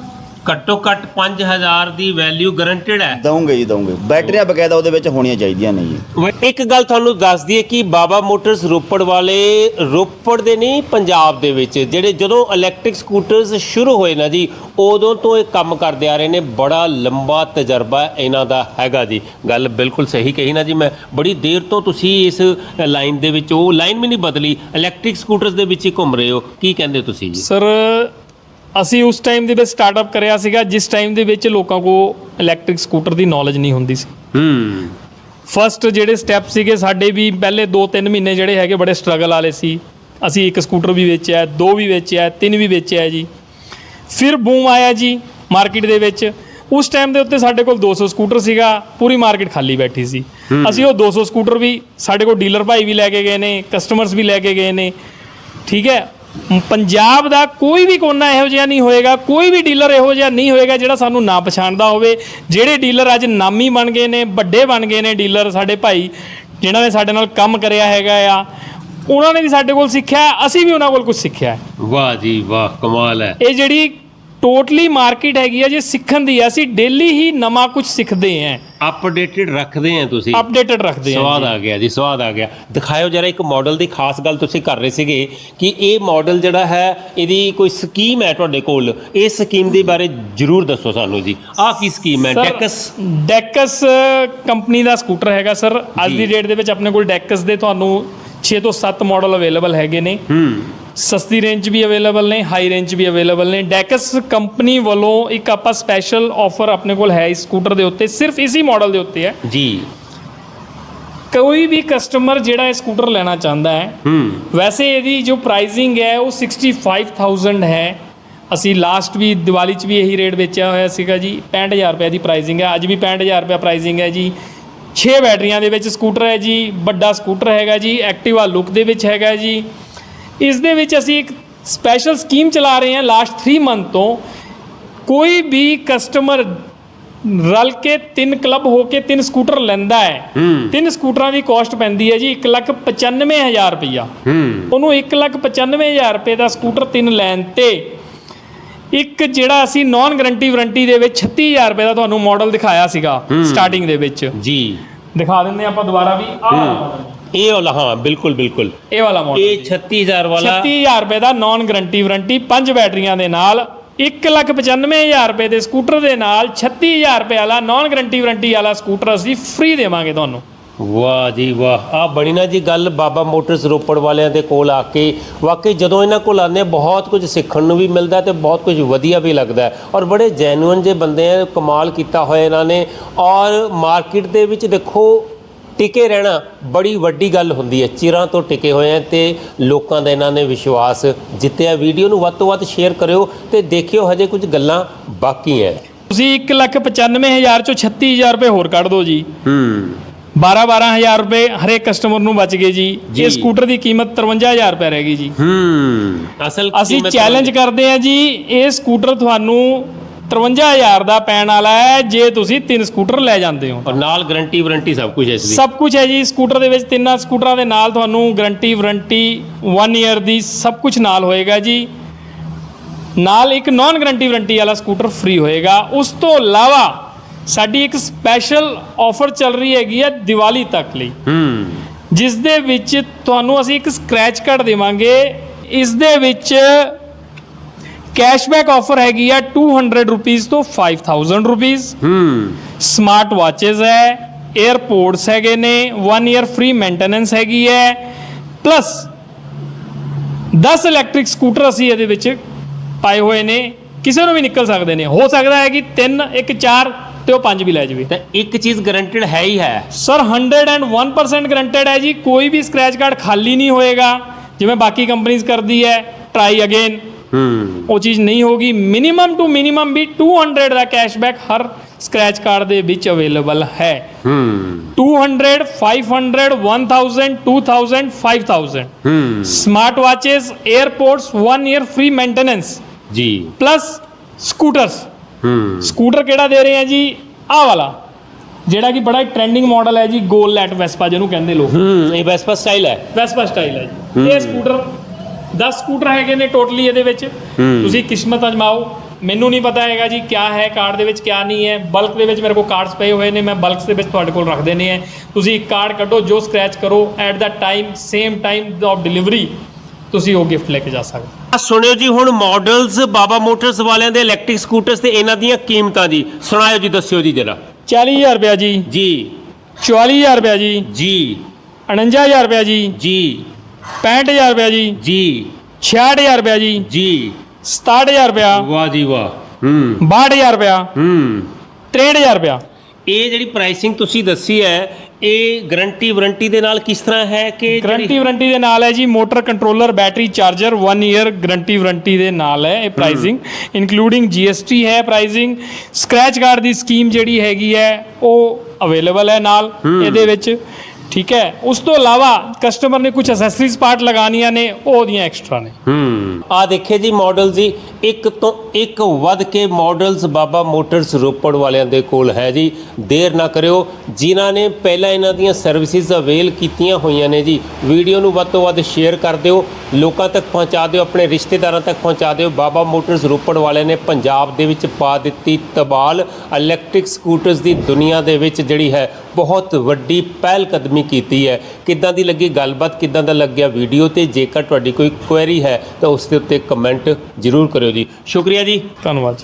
ਘੱਟੋ ਘੱਟ 5000 ਦੀ ਵੈਲਿਊ ਗਰੰਟਡ ਹੈ। ਦਵਾਂਗੇ ਜੀ ਦਵਾਂਗੇ ਬੈਟਰੀਆਂ ਬਕਾਇਦਾ ਉਹਦੇ ਵਿੱਚ ਹੋਣੀਆਂ ਚਾਹੀਦੀਆਂ ਨੇ ਜੀ। ਇੱਕ ਗੱਲ ਤੁਹਾਨੂੰ ਦੱਸ ਦਈਏ ਕਿ ਬਾਬਾ ਮੋਟਰਸ ਰੋਪੜ ਵਾਲੇ ਰੋਪੜ ਦੇ ਨਹੀਂ ਪੰਜਾਬ ਦੇ ਵਿੱਚ ਜਿਹੜੇ ਜਦੋਂ ਇਲੈਕਟ੍ਰਿਕ ਸਕੂਟਰਸ ਸ਼ੁਰੂ ਹੋਏ ਨਾ ਜੀ ਉਦੋਂ ਤੋਂ ਇਹ ਕੰਮ ਕਰਦੇ ਆ ਰਹੇ ਨੇ। ਬੜਾ ਲੰਬਾ ਤਜਰਬਾ ਇਹਨਾਂ ਦਾ ਹੈਗਾ ਜੀ। ਗੱਲ ਬਿਲਕੁਲ ਸਹੀ ਕਹੀ ਨਾ ਜੀ ਮੈਂ। ਬੜੀ ਦੇਰ ਤੋਂ ਤੁਸੀਂ ਇਸ ਲਾਈਨ ਦੇ ਵਿੱਚ ਉਹ ਲਾਈਨ ਵੀ ਨਹੀਂ ਬਦਲੀ। ਇਲੈਕਟ੍ਰਿਕ ਸਕੂਟਰਸ ਦੇ ਵਿੱਚ ਹੀ ਘੁੰਮ ਰਹੇ ਹੋ। ਕੀ ਕਹਿੰਦੇ ਤੁਸੀਂ ਜੀ? ਸਰ ਅਸੀਂ ਉਸ ਟਾਈਮ ਦੇ ਵਿੱਚ ਸਟਾਰਟਅਪ ਕਰਿਆ ਸੀਗਾ ਜਿਸ ਟਾਈਮ ਦੇ ਵਿੱਚ ਲੋਕਾਂ ਕੋ ਇਲੈਕਟ੍ਰਿਕ ਸਕੂਟਰ ਦੀ ਨੌਲੇਜ ਨਹੀਂ ਹੁੰਦੀ ਸੀ। ਹੂੰ। ਫਸਟ ਜਿਹੜੇ ਸਟੈਪ ਸੀਗੇ ਸਾਡੇ ਵੀ ਪਹਿਲੇ 2-3 ਮਹੀਨੇ ਜਿਹੜੇ ਹੈਗੇ ਬੜੇ ਸਟਰਗਲ ਵਾਲੇ ਸੀ। ਅਸੀਂ ਇੱਕ ਸਕੂਟਰ ਵੀ ਵੇਚਿਆ ਦੋ ਵੀ ਵੇਚਿਆ ਤਿੰਨ ਵੀ ਵੇਚਿਆ ਜੀ। ਫਿਰ ਬੂਮ ਆਇਆ ਜੀ ਮਾਰਕੀਟ ਦੇ ਵਿੱਚ। ਉਸ ਟਾਈਮ ਦੇ ਉੱਤੇ ਸਾਡੇ ਕੋਲ 200 ਸਕੂਟਰ ਸੀਗਾ ਪੂਰੀ ਮਾਰਕੀਟ ਖਾਲੀ ਬੈਠੀ ਸੀ। ਅਸੀਂ ਉਹ 200 ਸਕੂਟਰ ਵੀ ਸਾਡੇ ਕੋਲ ਡੀਲਰ ਭਾਈ ਵੀ ਲੈ ਕੇ ਗਏ ਨੇ ਕਸਟਮਰਸ ਵੀ ਲੈ ਕੇ ਗਏ ਨੇ। ਠੀਕ ਹੈ ਪੰਜਾਬ ਦਾ ਕੋਈ ਵੀ ਕੋਨਾ ਇਹੋ ਜਿਹਾ ਨਹੀਂ ਹੋਏਗਾ ਕੋਈ ਵੀ ਡੀਲਰ ਇਹੋ ਜਿਹਾ ਨਹੀਂ ਹੋਏਗਾ ਜਿਹੜਾ ਸਾਨੂੰ ਨਾ ਪਛਾਣਦਾ ਹੋਵੇ। ਜਿਹੜੇ ਡੀਲਰ ਅੱਜ ਨਾਮੀ ਬਣ ਗਏ ਨੇ ਵੱਡੇ ਬਣ ਗਏ ਨੇ ਡੀਲਰ ਸਾਡੇ ਭਾਈ ਜਿਨ੍ਹਾਂ ਨੇ ਸਾਡੇ ਨਾਲ ਕੰਮ ਕਰਿਆ ਹੈਗਾ ਆ ਉਹਨਾਂ ਨੇ ਵੀ ਸਾਡੇ ਕੋਲ ਸਿੱਖਿਆ ਅਸੀਂ ਵੀ ਉਹਨਾਂ ਕੋਲ ਕੁਝ ਸਿੱਖਿਆ। ਵਾਹ ਜੀ ਵਾਹ ਕਮਾਲ ਹੈ। ਇਹ ਜਿਹੜੀ ਟੋਟਲੀ ਮਾਰਕੀਟ ਹੈਗੀ ਆ ਜੇ ਸਿੱਖਣ ਦੀ ਆ, ਅਸੀਂ ਡੇਲੀ ਹੀ ਨਵਾਂ ਕੁਝ ਸਿੱਖਦੇ ਆਂ ਅਪਡੇਟਡ ਰੱਖਦੇ ਆ ਤੁਸੀਂ। ਅਪਡੇਟਡ ਰੱਖਦੇ ਆਂ ਸਵਾਦ ਆ ਗਿਆ ਜੀ ਸਵਾਦ ਆ ਗਿਆ। ਦਿਖਾਇਓ ਜਰਾ ਇੱਕ ਮਾਡਲ ਦੀ ਖਾਸ ਗੱਲ ਤੁਸੀਂ ਕਰ ਰਹੇ ਸੀਗੇ ਕਿ ਇਹ ਮਾਡਲ ਜਿਹੜਾ ਹੈ ਇਹਦੀ ਕੋਈ ਸਕੀਮ ਹੈ ਤੁਹਾਡੇ ਕੋਲ? ਇਹ ਸਕੀਮ ਦੇ ਬਾਰੇ ਜਰੂਰ ਦੱਸੋ ਸਾਨੂੰ ਜੀ। ਆਹ ਕੀ ਸਕੀਮ ਹੈ? ਡੈਕਸ ਡੈਕਸ ਕੰਪਨੀ ਦਾ ਸਕੂਟਰ ਹੈਗਾ ਸਰ ਅੱਜ ਦੀ ਡੇਟ ਦੇ ਵਿੱਚ ਆਪਣੇ ਕੋਲ ਡੈਕਸ ਦੇ ਤੁਹਾਨੂੰ 6 ਤੋਂ 7 ਮਾਡਲ ਅਵੇਲੇਬਲ ਹੈਗੇ ਨੇ। ਹੂੰ। ਸਸਤੀ ਰੇਂਜ ਵੀ ਅਵੇਲੇਬਲ ਨੇ ਹਾਈ ਰੇਂਜ ਵੀ ਅਵੇਲੇਬਲ ਨੇ। ਡੈਕਸ ਕੰਪਨੀ ਵੱਲੋਂ ਇੱਕ ਆਪਾਂ ਸਪੈਸ਼ਲ ਆਫਰ ਆਪਣੇ ਕੋਲ ਹੈ ਇਸ ਸਕੂਟਰ ਦੇ ਉੱਤੇ ਸਿਰਫ ਇਸੀ ਮਾਡਲ ਦੇ ਉੱਤੇ ਹੈ। ਜੀ। ਕੋਈ ਵੀ ਕਸਟਮਰ ਜਿਹੜਾ ਇਹ ਸਕੂਟਰ ਲੈਣਾ ਚਾਹੁੰਦਾ ਹੈ ਹੂੰ। ਵੈਸੇ ਇਹਦੀ ਜੋ ਪ੍ਰਾਈਸਿੰਗ ਹੈ ਉਹ 65000 ਹੈ। ਅਸੀਂ ਲਾਸਟ ਵੀ ਦੀਵਾਲੀ 'ਚ ਵੀ ਇਹੀ ਰੇਟ ਵੇਚਿਆ ਹੋਇਆ ਸੀਗਾ ਜੀ 65000 ਰੁਪਏ ਦੀ ਪ੍ਰਾਈਸਿੰਗ ਹੈ। ਅੱਜ ਵੀ 65000 ਰੁਪਏ ਪ੍ਰਾਈਸਿੰਗ ਹੈ ਜੀ। 6 ਬੈਟਰੀਆਂ ਦੇ ਵਿੱਚ ਸਕੂਟਰ ਹੈ ਜੀ ਵੱਡਾ ਸਕੂਟਰ ਹੈਗਾ ਜੀ ਐਕਟਿਵਾ ਲੁੱਕ ਦੇ ਵਿੱਚ ਹੈਗਾ ਜੀ। ਇਸ ਦੇ ਵਿੱਚ ਅਸੀਂ ਇੱਕ ਸਪੈਸ਼ਲ ਸਕੀਮ ਚਲਾ ਰਹੇ ਹਾਂ ਲਾਸਟ 3 ਮੰਥ ਤੋਂ। ਕੋਈ ਵੀ ਕਸਟਮਰ ਰਲ ਕੇ ਤਿੰਨ ਕਲੱਬ ਹੋ ਕੇ ਤਿੰਨ ਸਕੂਟਰ ਲੈਂਦਾ ਹੈ ਤਿੰਨ ਸਕੂਟਰਾਂ ਦੀ ਕਾਸਟ ਪੈਂਦੀ ਹੈ ਜੀ 195000 ਰੁਪਈਆ। ਹੂੰ। ਉਹਨੂੰ 195000 ਰੁਪਏ ਦਾ ਸਕੂਟਰ ਤਿੰਨ ਲੈਣ ਤੇ ਇੱਕ ਜਿਹੜਾ ਅਸੀਂ ਨਾਨ ਗਰੰਟੀ ਵਾਰੰਟੀ ਦੇ ਵਿੱਚ 36000 ਰੁਪਏ ਦਾ ਤੁਹਾਨੂੰ ਮਾਡਲ ਦਿਖਾਇਆ ਸੀਗਾ ਸਟਾਰਟਿੰਗ ਦੇ ਵਿੱਚ। ਜੀ। ਦਿਖਾ ਦਿੰਦੇ ਆਪਾਂ ਦੁਬਾਰਾ ਵੀ। ਆਹ। ਇਹ ਵਾਲਾ ਹਾਂ ਬਿਲਕੁਲ ਬਿਲਕੁਲ। ਇਹ ਵਾਲਾ ਮਾਡਲ ਇਹ 36000 ਵਾਲਾ। 36000 ਰੁਪਏ ਦਾ ਨਾਨ ਗਰੰਟੀ ਵਾਰੰਟੀ ਪੰਜ ਬੈਟਰੀਆਂ ਦੇ ਨਾਲ 195000 ਰੁਪਏ ਦੇ ਸਕੂਟਰ ਦੇ ਨਾਲ 36000 ਰੁਪਏ ਵਾਲਾ ਨਾਨ ਗਰੰਟੀ ਵਾਰੰਟੀ ਵਾਲਾ ਸਕੂਟਰ ਅਸੀਂ ਫ੍ਰੀ ਦੇਵਾਂਗੇ ਤੁਹਾਨੂੰ। ਵਾਹ ਜੀ ਵਾਹ। ਆ ਬਣੀ ਨਾ ਜੀ ਗੱਲ ਬਾਬਾ ਮੋਟਰਸ ਰੋਪੜ ਵਾਲਿਆਂ ਦੇ ਕੋਲ ਆ ਕੇ। ਵਾਕਈ ਜਦੋਂ ਇਹਨਾਂ ਕੋਲ ਹਾਂ, ਬਹੁਤ ਕੁਝ ਸਿੱਖਣ ਨੂੰ ਵੀ ਮਿਲਦਾ ਤੇ ਬਹੁਤ ਕੁਝ ਵਧੀਆ ਵੀ ਲੱਗਦਾ। ਔਰ ਬੜੇ ਜੈਨੂਇਨ ਜੇ ਬੰਦੇ ਆ ਕਮਾਲ ਕੀਤਾ ਹੋਇਆ ਇਹਨਾਂ ਨੇ। ਔਰ ਮਾਰਕੀਟ ਦੇ ਵਿੱਚ ਦੇਖੋ ਟਿਕੇ ਰਹਿਣਾ ਬੜੀ ਵੱਡੀ ਗੱਲ ਹੁੰਦੀ ਹੈ। ਚਿਰਾਂ ਤੋਂ ਟਿਕੇ ਹੋਏ ਆ ਤੇ ਲੋਕਾਂ ਦਾ ਇਹਨਾਂ ਨੇ ਵਿਸ਼ਵਾਸ ਜਿੱਤਿਆ। ਵੀਡੀਓ ਨੂੰ ਵੱਧ ਤੋਂ ਵੱਧ ਸ਼ੇਅਰ ਕਰਿਓ ਤੇ ਦੇਖਿਓ ਹਜੇ ਕੁਝ ਗੱਲਾਂ ਬਾਕੀ ਹੈ ਤੁਸੀਂ 195000 ਚੋਂ 36000 ਰੁਪਏ ਹੋਰ ਕੱਢ ਦਿਓ ਜੀ। ਹੂੰ। 12-12000 ਰੁਪਏ ਹਰੇਕ ਕਸਟਮਰ ਨੂੰ ਬਚ ਗਏ ਜੀ। ਇਹ ਸਕੂਟਰ ਦੀ ਕੀਮਤ 53000 ਰੁਪਏ ਰਹਿ ਗਈ ਜੀ। ਹੂੰ। ਅਸਲ ਅਸੀਂ ਚੈਲੰਜ ਕਰਦੇ ਹਾਂ ਜੀ ਇਹ ਸਕੂਟਰ ਤੁਹਾਨੂੰ 53000 ਦਾ ਪੈਣ ਵਾਲਾ ਹੈ ਜੇ ਤੁਸੀਂ ਤਿੰਨ ਸਕੂਟਰ ਲੈ ਜਾਂਦੇ ਹੋ। ਔਰ ਨਾਲ ਗਾਰੰਟੀ ਵਾਰੰਟੀ ਸਭ ਕੁਝ ਹੈ ਇਸ ਦੀ। ਸਭ ਕੁਝ ਹੈ ਜੀ ਸਕੂਟਰ ਦੇ ਵਿੱਚ ਤਿੰਨਾਂ ਸਕੂਟਰਾਂ ਦੇ ਨਾਲ ਤੁਹਾਨੂੰ ਗਰੰਟੀ ਵਾਰੰਟੀ 1 ਇਅਰ ਦੀ ਸਭ ਕੁਝ ਨਾਲ ਹੋਏਗਾ ਜੀ। ਨਾਲ ਇੱਕ ਨਾਨ ਗਰੰਟੀ ਵਾਰੰਟੀ ਵਾਲਾ ਸਕੂਟਰ ਫ੍ਰੀ ਹੋਏਗਾ। ਉਸ ਤੋਂ ਇਲਾਵਾ ਸਾਡੀ ਇੱਕ ਸਪੈਸ਼ਲ ਆਫਰ ਚੱਲ ਰਹੀ ਹੈਗੀ ਹੈ ਦੀਵਾਲੀ ਤੱਕ ਲਈ। ਹੂੰ। ਜਿਸ ਦੇ ਵਿੱਚ ਤੁਹਾਨੂੰ ਅਸੀਂ ਇੱਕ ਸਕ੍ਰੈਚ ਕਾਰਡ ਦੇਵਾਂਗੇ। ਇਸ ਦੇ ਵਿੱਚ ਕੈਸ਼ਬੈਕ ਆਫਰ ਹੈਗੀ ਆ 200 ਰੁਪੀਸ ਤੋਂ 5000 ਰੁਪੀਸ ਹੂੰ। ਸਮਾਰਟ ਵਾਚੇਸ ਹੈ 에ਅਰਪੋਰਟਸ ਹੈਗੇ ਨੇ 1 ਇਅਰ ਫ੍ਰੀ ਮੇਨਟੇਨੈਂਸ ਹੈਗੀ ਹੈ। ਪਲੱਸ 10 ਇਲੈਕਟ੍ਰਿਕ ਸਕੂਟਰ ਅਸੀਂ ਇਹਦੇ ਵਿੱਚ ਪਾਏ ਹੋਏ ਨੇ ਕਿਸੇ ਨੂੰ ਵੀ ਨਿਕਲ ਸਕਦੇ ਨੇ। ਹੋ ਸਕਦਾ ਹੈ ਕਿ 3 1 4 ਤੇ ਉਹ 5 ਵੀ ਲੈ ਜਾਵੇ। ਤਾਂ ਇੱਕ ਚੀਜ਼ ਗਾਰੰਟਡ ਹੈ ਹੀ ਹੈ। ਸਰ 101% ਗਰੰਟਡ ਹੈ ਜੀ। ਕੋਈ ਵੀ ਸਕ੍ਰੈਚ ਕਾਰਡ ਖਾਲੀ ਨਹੀਂ ਹੋਏਗਾ। ਜਿਵੇਂ ਬਾਕੀ ਕੰਪਨੀਆਂ ਕਰਦੀ ਹੈ ਟਰਾਈ ਅਗੇਨ ਹੂੰ। ਉਹ ਚੀਜ਼ ਨਹੀਂ ਹੋਗੀ ਮਿਨੀਮਮ ਟੂ ਮਿਨੀਮਮ ਵੀ 200 ਦਾ ਕੈਸ਼ਬੈਕ ਹਰ ਸਕ੍ਰੈਚ ਕਾਰਡ ਦੇ ਵਿੱਚ ਅਵੇਲੇਬਲ ਹੈ। ਹੂੰ। 200 500 1000 2000 5000 ਹੂੰ ਸਮਾਰਟ ਵਾਚੇਸ 에ਅਰਪੋਰਟਸ 1 ਈਅਰ ਫ੍ਰੀ ਮੇਨਟੇਨੈਂਸ ਜੀ। ਪਲੱਸ ਸਕੂਟਰਸ ਹੂੰ। ਸਕੂਟਰ ਕਿਹੜਾ ਦੇ ਰਹੇ ਆ ਜੀ? ਆਹ ਵਾਲਾ। ਜਿਹੜਾ ਕਿ ਬੜਾ ਟ੍ਰੈਂਡਿੰਗ ਮਾਡਲ ਹੈ ਜੀ ਗੋਲ ਲੈਟ ਵੈਸਪਾ ਜਿਹਨੂੰ ਕਹਿੰਦੇ ਲੋਕ। ਹੂੰ ਇਹ ਵੈਸਪਾ ਸਟਾਈਲ ਹੈ। ਵੈਸਪਾ ਸਟਾਈਲ ਹੈ ਜੀ। ਇਹ ਸਕੂਟਰ 10 ਸਕੂਟਰ ਹੈਗੇ ਨੇ ਟੋਟਲੀ ਇਹਦੇ ਵਿੱਚ। ਤੁਸੀਂ ਕਿਸਮਤ ਅਜਮਾਓ। ਮੈਨੂੰ ਨਹੀਂ ਪਤਾ ਹੈਗਾ ਜੀ ਕਿਆ ਹੈ ਕਾਰਡ ਦੇ ਵਿੱਚ ਕਿਆ ਨਹੀਂ ਹੈ। ਬਲਕ ਦੇ ਵਿੱਚ ਮੇਰੇ ਕੋਲ ਕਾਰਡਸ ਪਏ ਹੋਏ ਨੇ ਮੈਂ ਬਲਕਸ ਦੇ ਵਿੱਚ ਤੁਹਾਡੇ ਕੋਲ ਰੱਖ ਦੇਣੇ ਹੈ। ਤੁਸੀਂ ਇੱਕ ਕਾਰਡ ਕੱਢੋ ਜੋ ਸਕ੍ਰੈਚ ਕਰੋ at the time same time of delivery ਤੁਸੀਂ ਉਹ ਗਿਫਟ ਲੈ ਕੇ ਜਾ ਸਕਦੇ ਹੋ। ਆ ਸੁਣਿਓ ਜੀ ਹੁਣ ਮਾਡਲਸ ਬਾਬਾ ਮੋਟਰਸ ਵਾਲਿਆਂ ਦੇ ਇਲੈਕਟ੍ਰਿਕ ਸਕੂਟਰਸ ਤੇ ਇਹਨਾਂ ਦੀਆਂ ਕੀਮਤਾਂ ਜੀ। ਸੁਣਾਇਓ ਜੀ ਦੱਸਿਓ ਜੀ ਜਰਾ। 40000 ਰੁਪਇਆ ਜੀ। ਜੀ। 44000 ਰੁਪਇਆ ਜੀ। ਜੀ। 49000 ਰੁਪਇਆ ਜੀ। ਜੀ। 65000 ਰੁਪਇਆ ਜੀ। ਜੀ। 66000 ਰੁਪਇਆ ਜੀ। ਜੀ। 67000 ਰੁਪਇਆ। ਵਾਹ ਜੀ ਵਾਹ। ਹੂੰ। 62000 ਰੁਪਇਆ। ਹੂੰ। 63000 ਰੁਪਇਆ। ਇਹ ਜਿਹੜੀ ਪ੍ਰਾਈਸਿੰਗ ਤੁਸੀਂ ਦੱਸੀ ਹੈ ਇਹ ਗਾਰੰਟੀ ਵਾਰੰਟੀ ਦੇ ਨਾਲ ਕਿਸ ਤਰ੍ਹਾਂ ਹੈ ਕਿ ਗਰੰਟੀ ਵਾਰੰਟੀ ਦੇ ਨਾਲ ਹੈ ਜੀ motor controller battery charger 1 year guarantee warranty ਦੇ ਨਾਲ ਹੈ ਇਹ ਪ੍ਰਾਈਸਿੰਗ ਇਨਕਲੂਡਿੰਗ GST ਹੈ ਪ੍ਰਾਈਸਿੰਗ ਸਕ੍ਰੈਚ ਕਾਰਡ ਦੀ ਸਕੀਮ ਜਿਹੜੀ ਹੈਗੀ ਹੈ ਉਹ ਅਵੇਲੇਬਲ ਹੈ ਨਾਲ ਇਹਦੇ ਵਿੱਚ। ਠੀਕ ਹੈ? ਉਸ ਤੋਂ ਇਲਾਵਾ ਕਸਟਮਰ ਨੇ ਕੁਝ ਅਸੈਸਰੀਜ਼ ਪਾਰਟ ਲਗਾਉਣੀਆਂ ਨੇ ਉਹ ਉਹਦੀਆਂ ਐਕਸਟਰਾ ਨੇ। ਹੂੰ। ਆ ਦੇਖੇ ਜੀ ਮਾਡਲ ਜੀ ਇੱਕ ਤੋਂ ਇੱਕ ਵੱਧ ਕੇ ਮਾਡਲਸ ਬਾਬਾ ਮੋਟਰਸ ਰੋਪੜ ਵਾਲਿਆਂ ਦੇ ਕੋਲ ਹੈ ਜੀ। ਦੇਰ ਨਾ ਕਰਿਓ ਜਿਨ੍ਹਾਂ ਨੇ ਪਹਿਲਾਂ ਇਹਨਾਂ ਦੀਆਂ ਸਰਵਿਸਿਜ਼ ਅਵੇਲ ਕੀਤੀਆਂ ਹੋਈਆਂ ਨੇ ਜੀ। ਵੀਡੀਓ ਨੂੰ ਵੱਧ ਤੋਂ ਵੱਧ ਸ਼ੇਅਰ ਕਰ ਦਿਓ ਲੋਕਾਂ ਤੱਕ ਪਹੁੰਚਾ ਦਿਓ ਆਪਣੇ ਰਿਸ਼ਤੇਦਾਰਾਂ ਤੱਕ ਪਹੁੰਚਾ ਦਿਓ। ਬਾਬਾ ਮੋਟਰਸ ਰੋਪੜ ਵਾਲਿਆਂ ਨੇ ਪੰਜਾਬ ਦੇ ਵਿੱਚ ਪਾ ਦਿੱਤੀ ਤਬਾਲ। ਇਲੈਕਟ੍ਰਿਕ ਸਕੂਟਰਸ ਦੀ ਦੁਨੀਆ ਦੇ ਵਿੱਚ ਜਿਹੜੀ ਹੈ ਬਹੁਤ ਵੱਡੀ ਪਹਿਲ ਕਦਮੀ ਕੀਤੀ ਹੈ। ਕਿੱਦਾਂ ਦੀ ਲੱਗੀ ਗੱਲਬਾਤ? ਕਿੱਦਾਂ ਦਾ ਲੱਗਿਆ ਵੀਡੀਓ? ਤੇ ਜੇਕਰ ਤੁਹਾਡੀ ਕੋਈ ਕੁਐਰੀ ਹੈ, ਤਾਂ ਉਸ ਦੇ ਉੱਤੇ ਕਮੈਂਟ ਜ਼ਰੂਰ ਕਰਿਓ ਜੀ। ਸ਼ੁਕਰੀਆ ਜੀ। ਧੰਨਵਾਦ ਜੀ।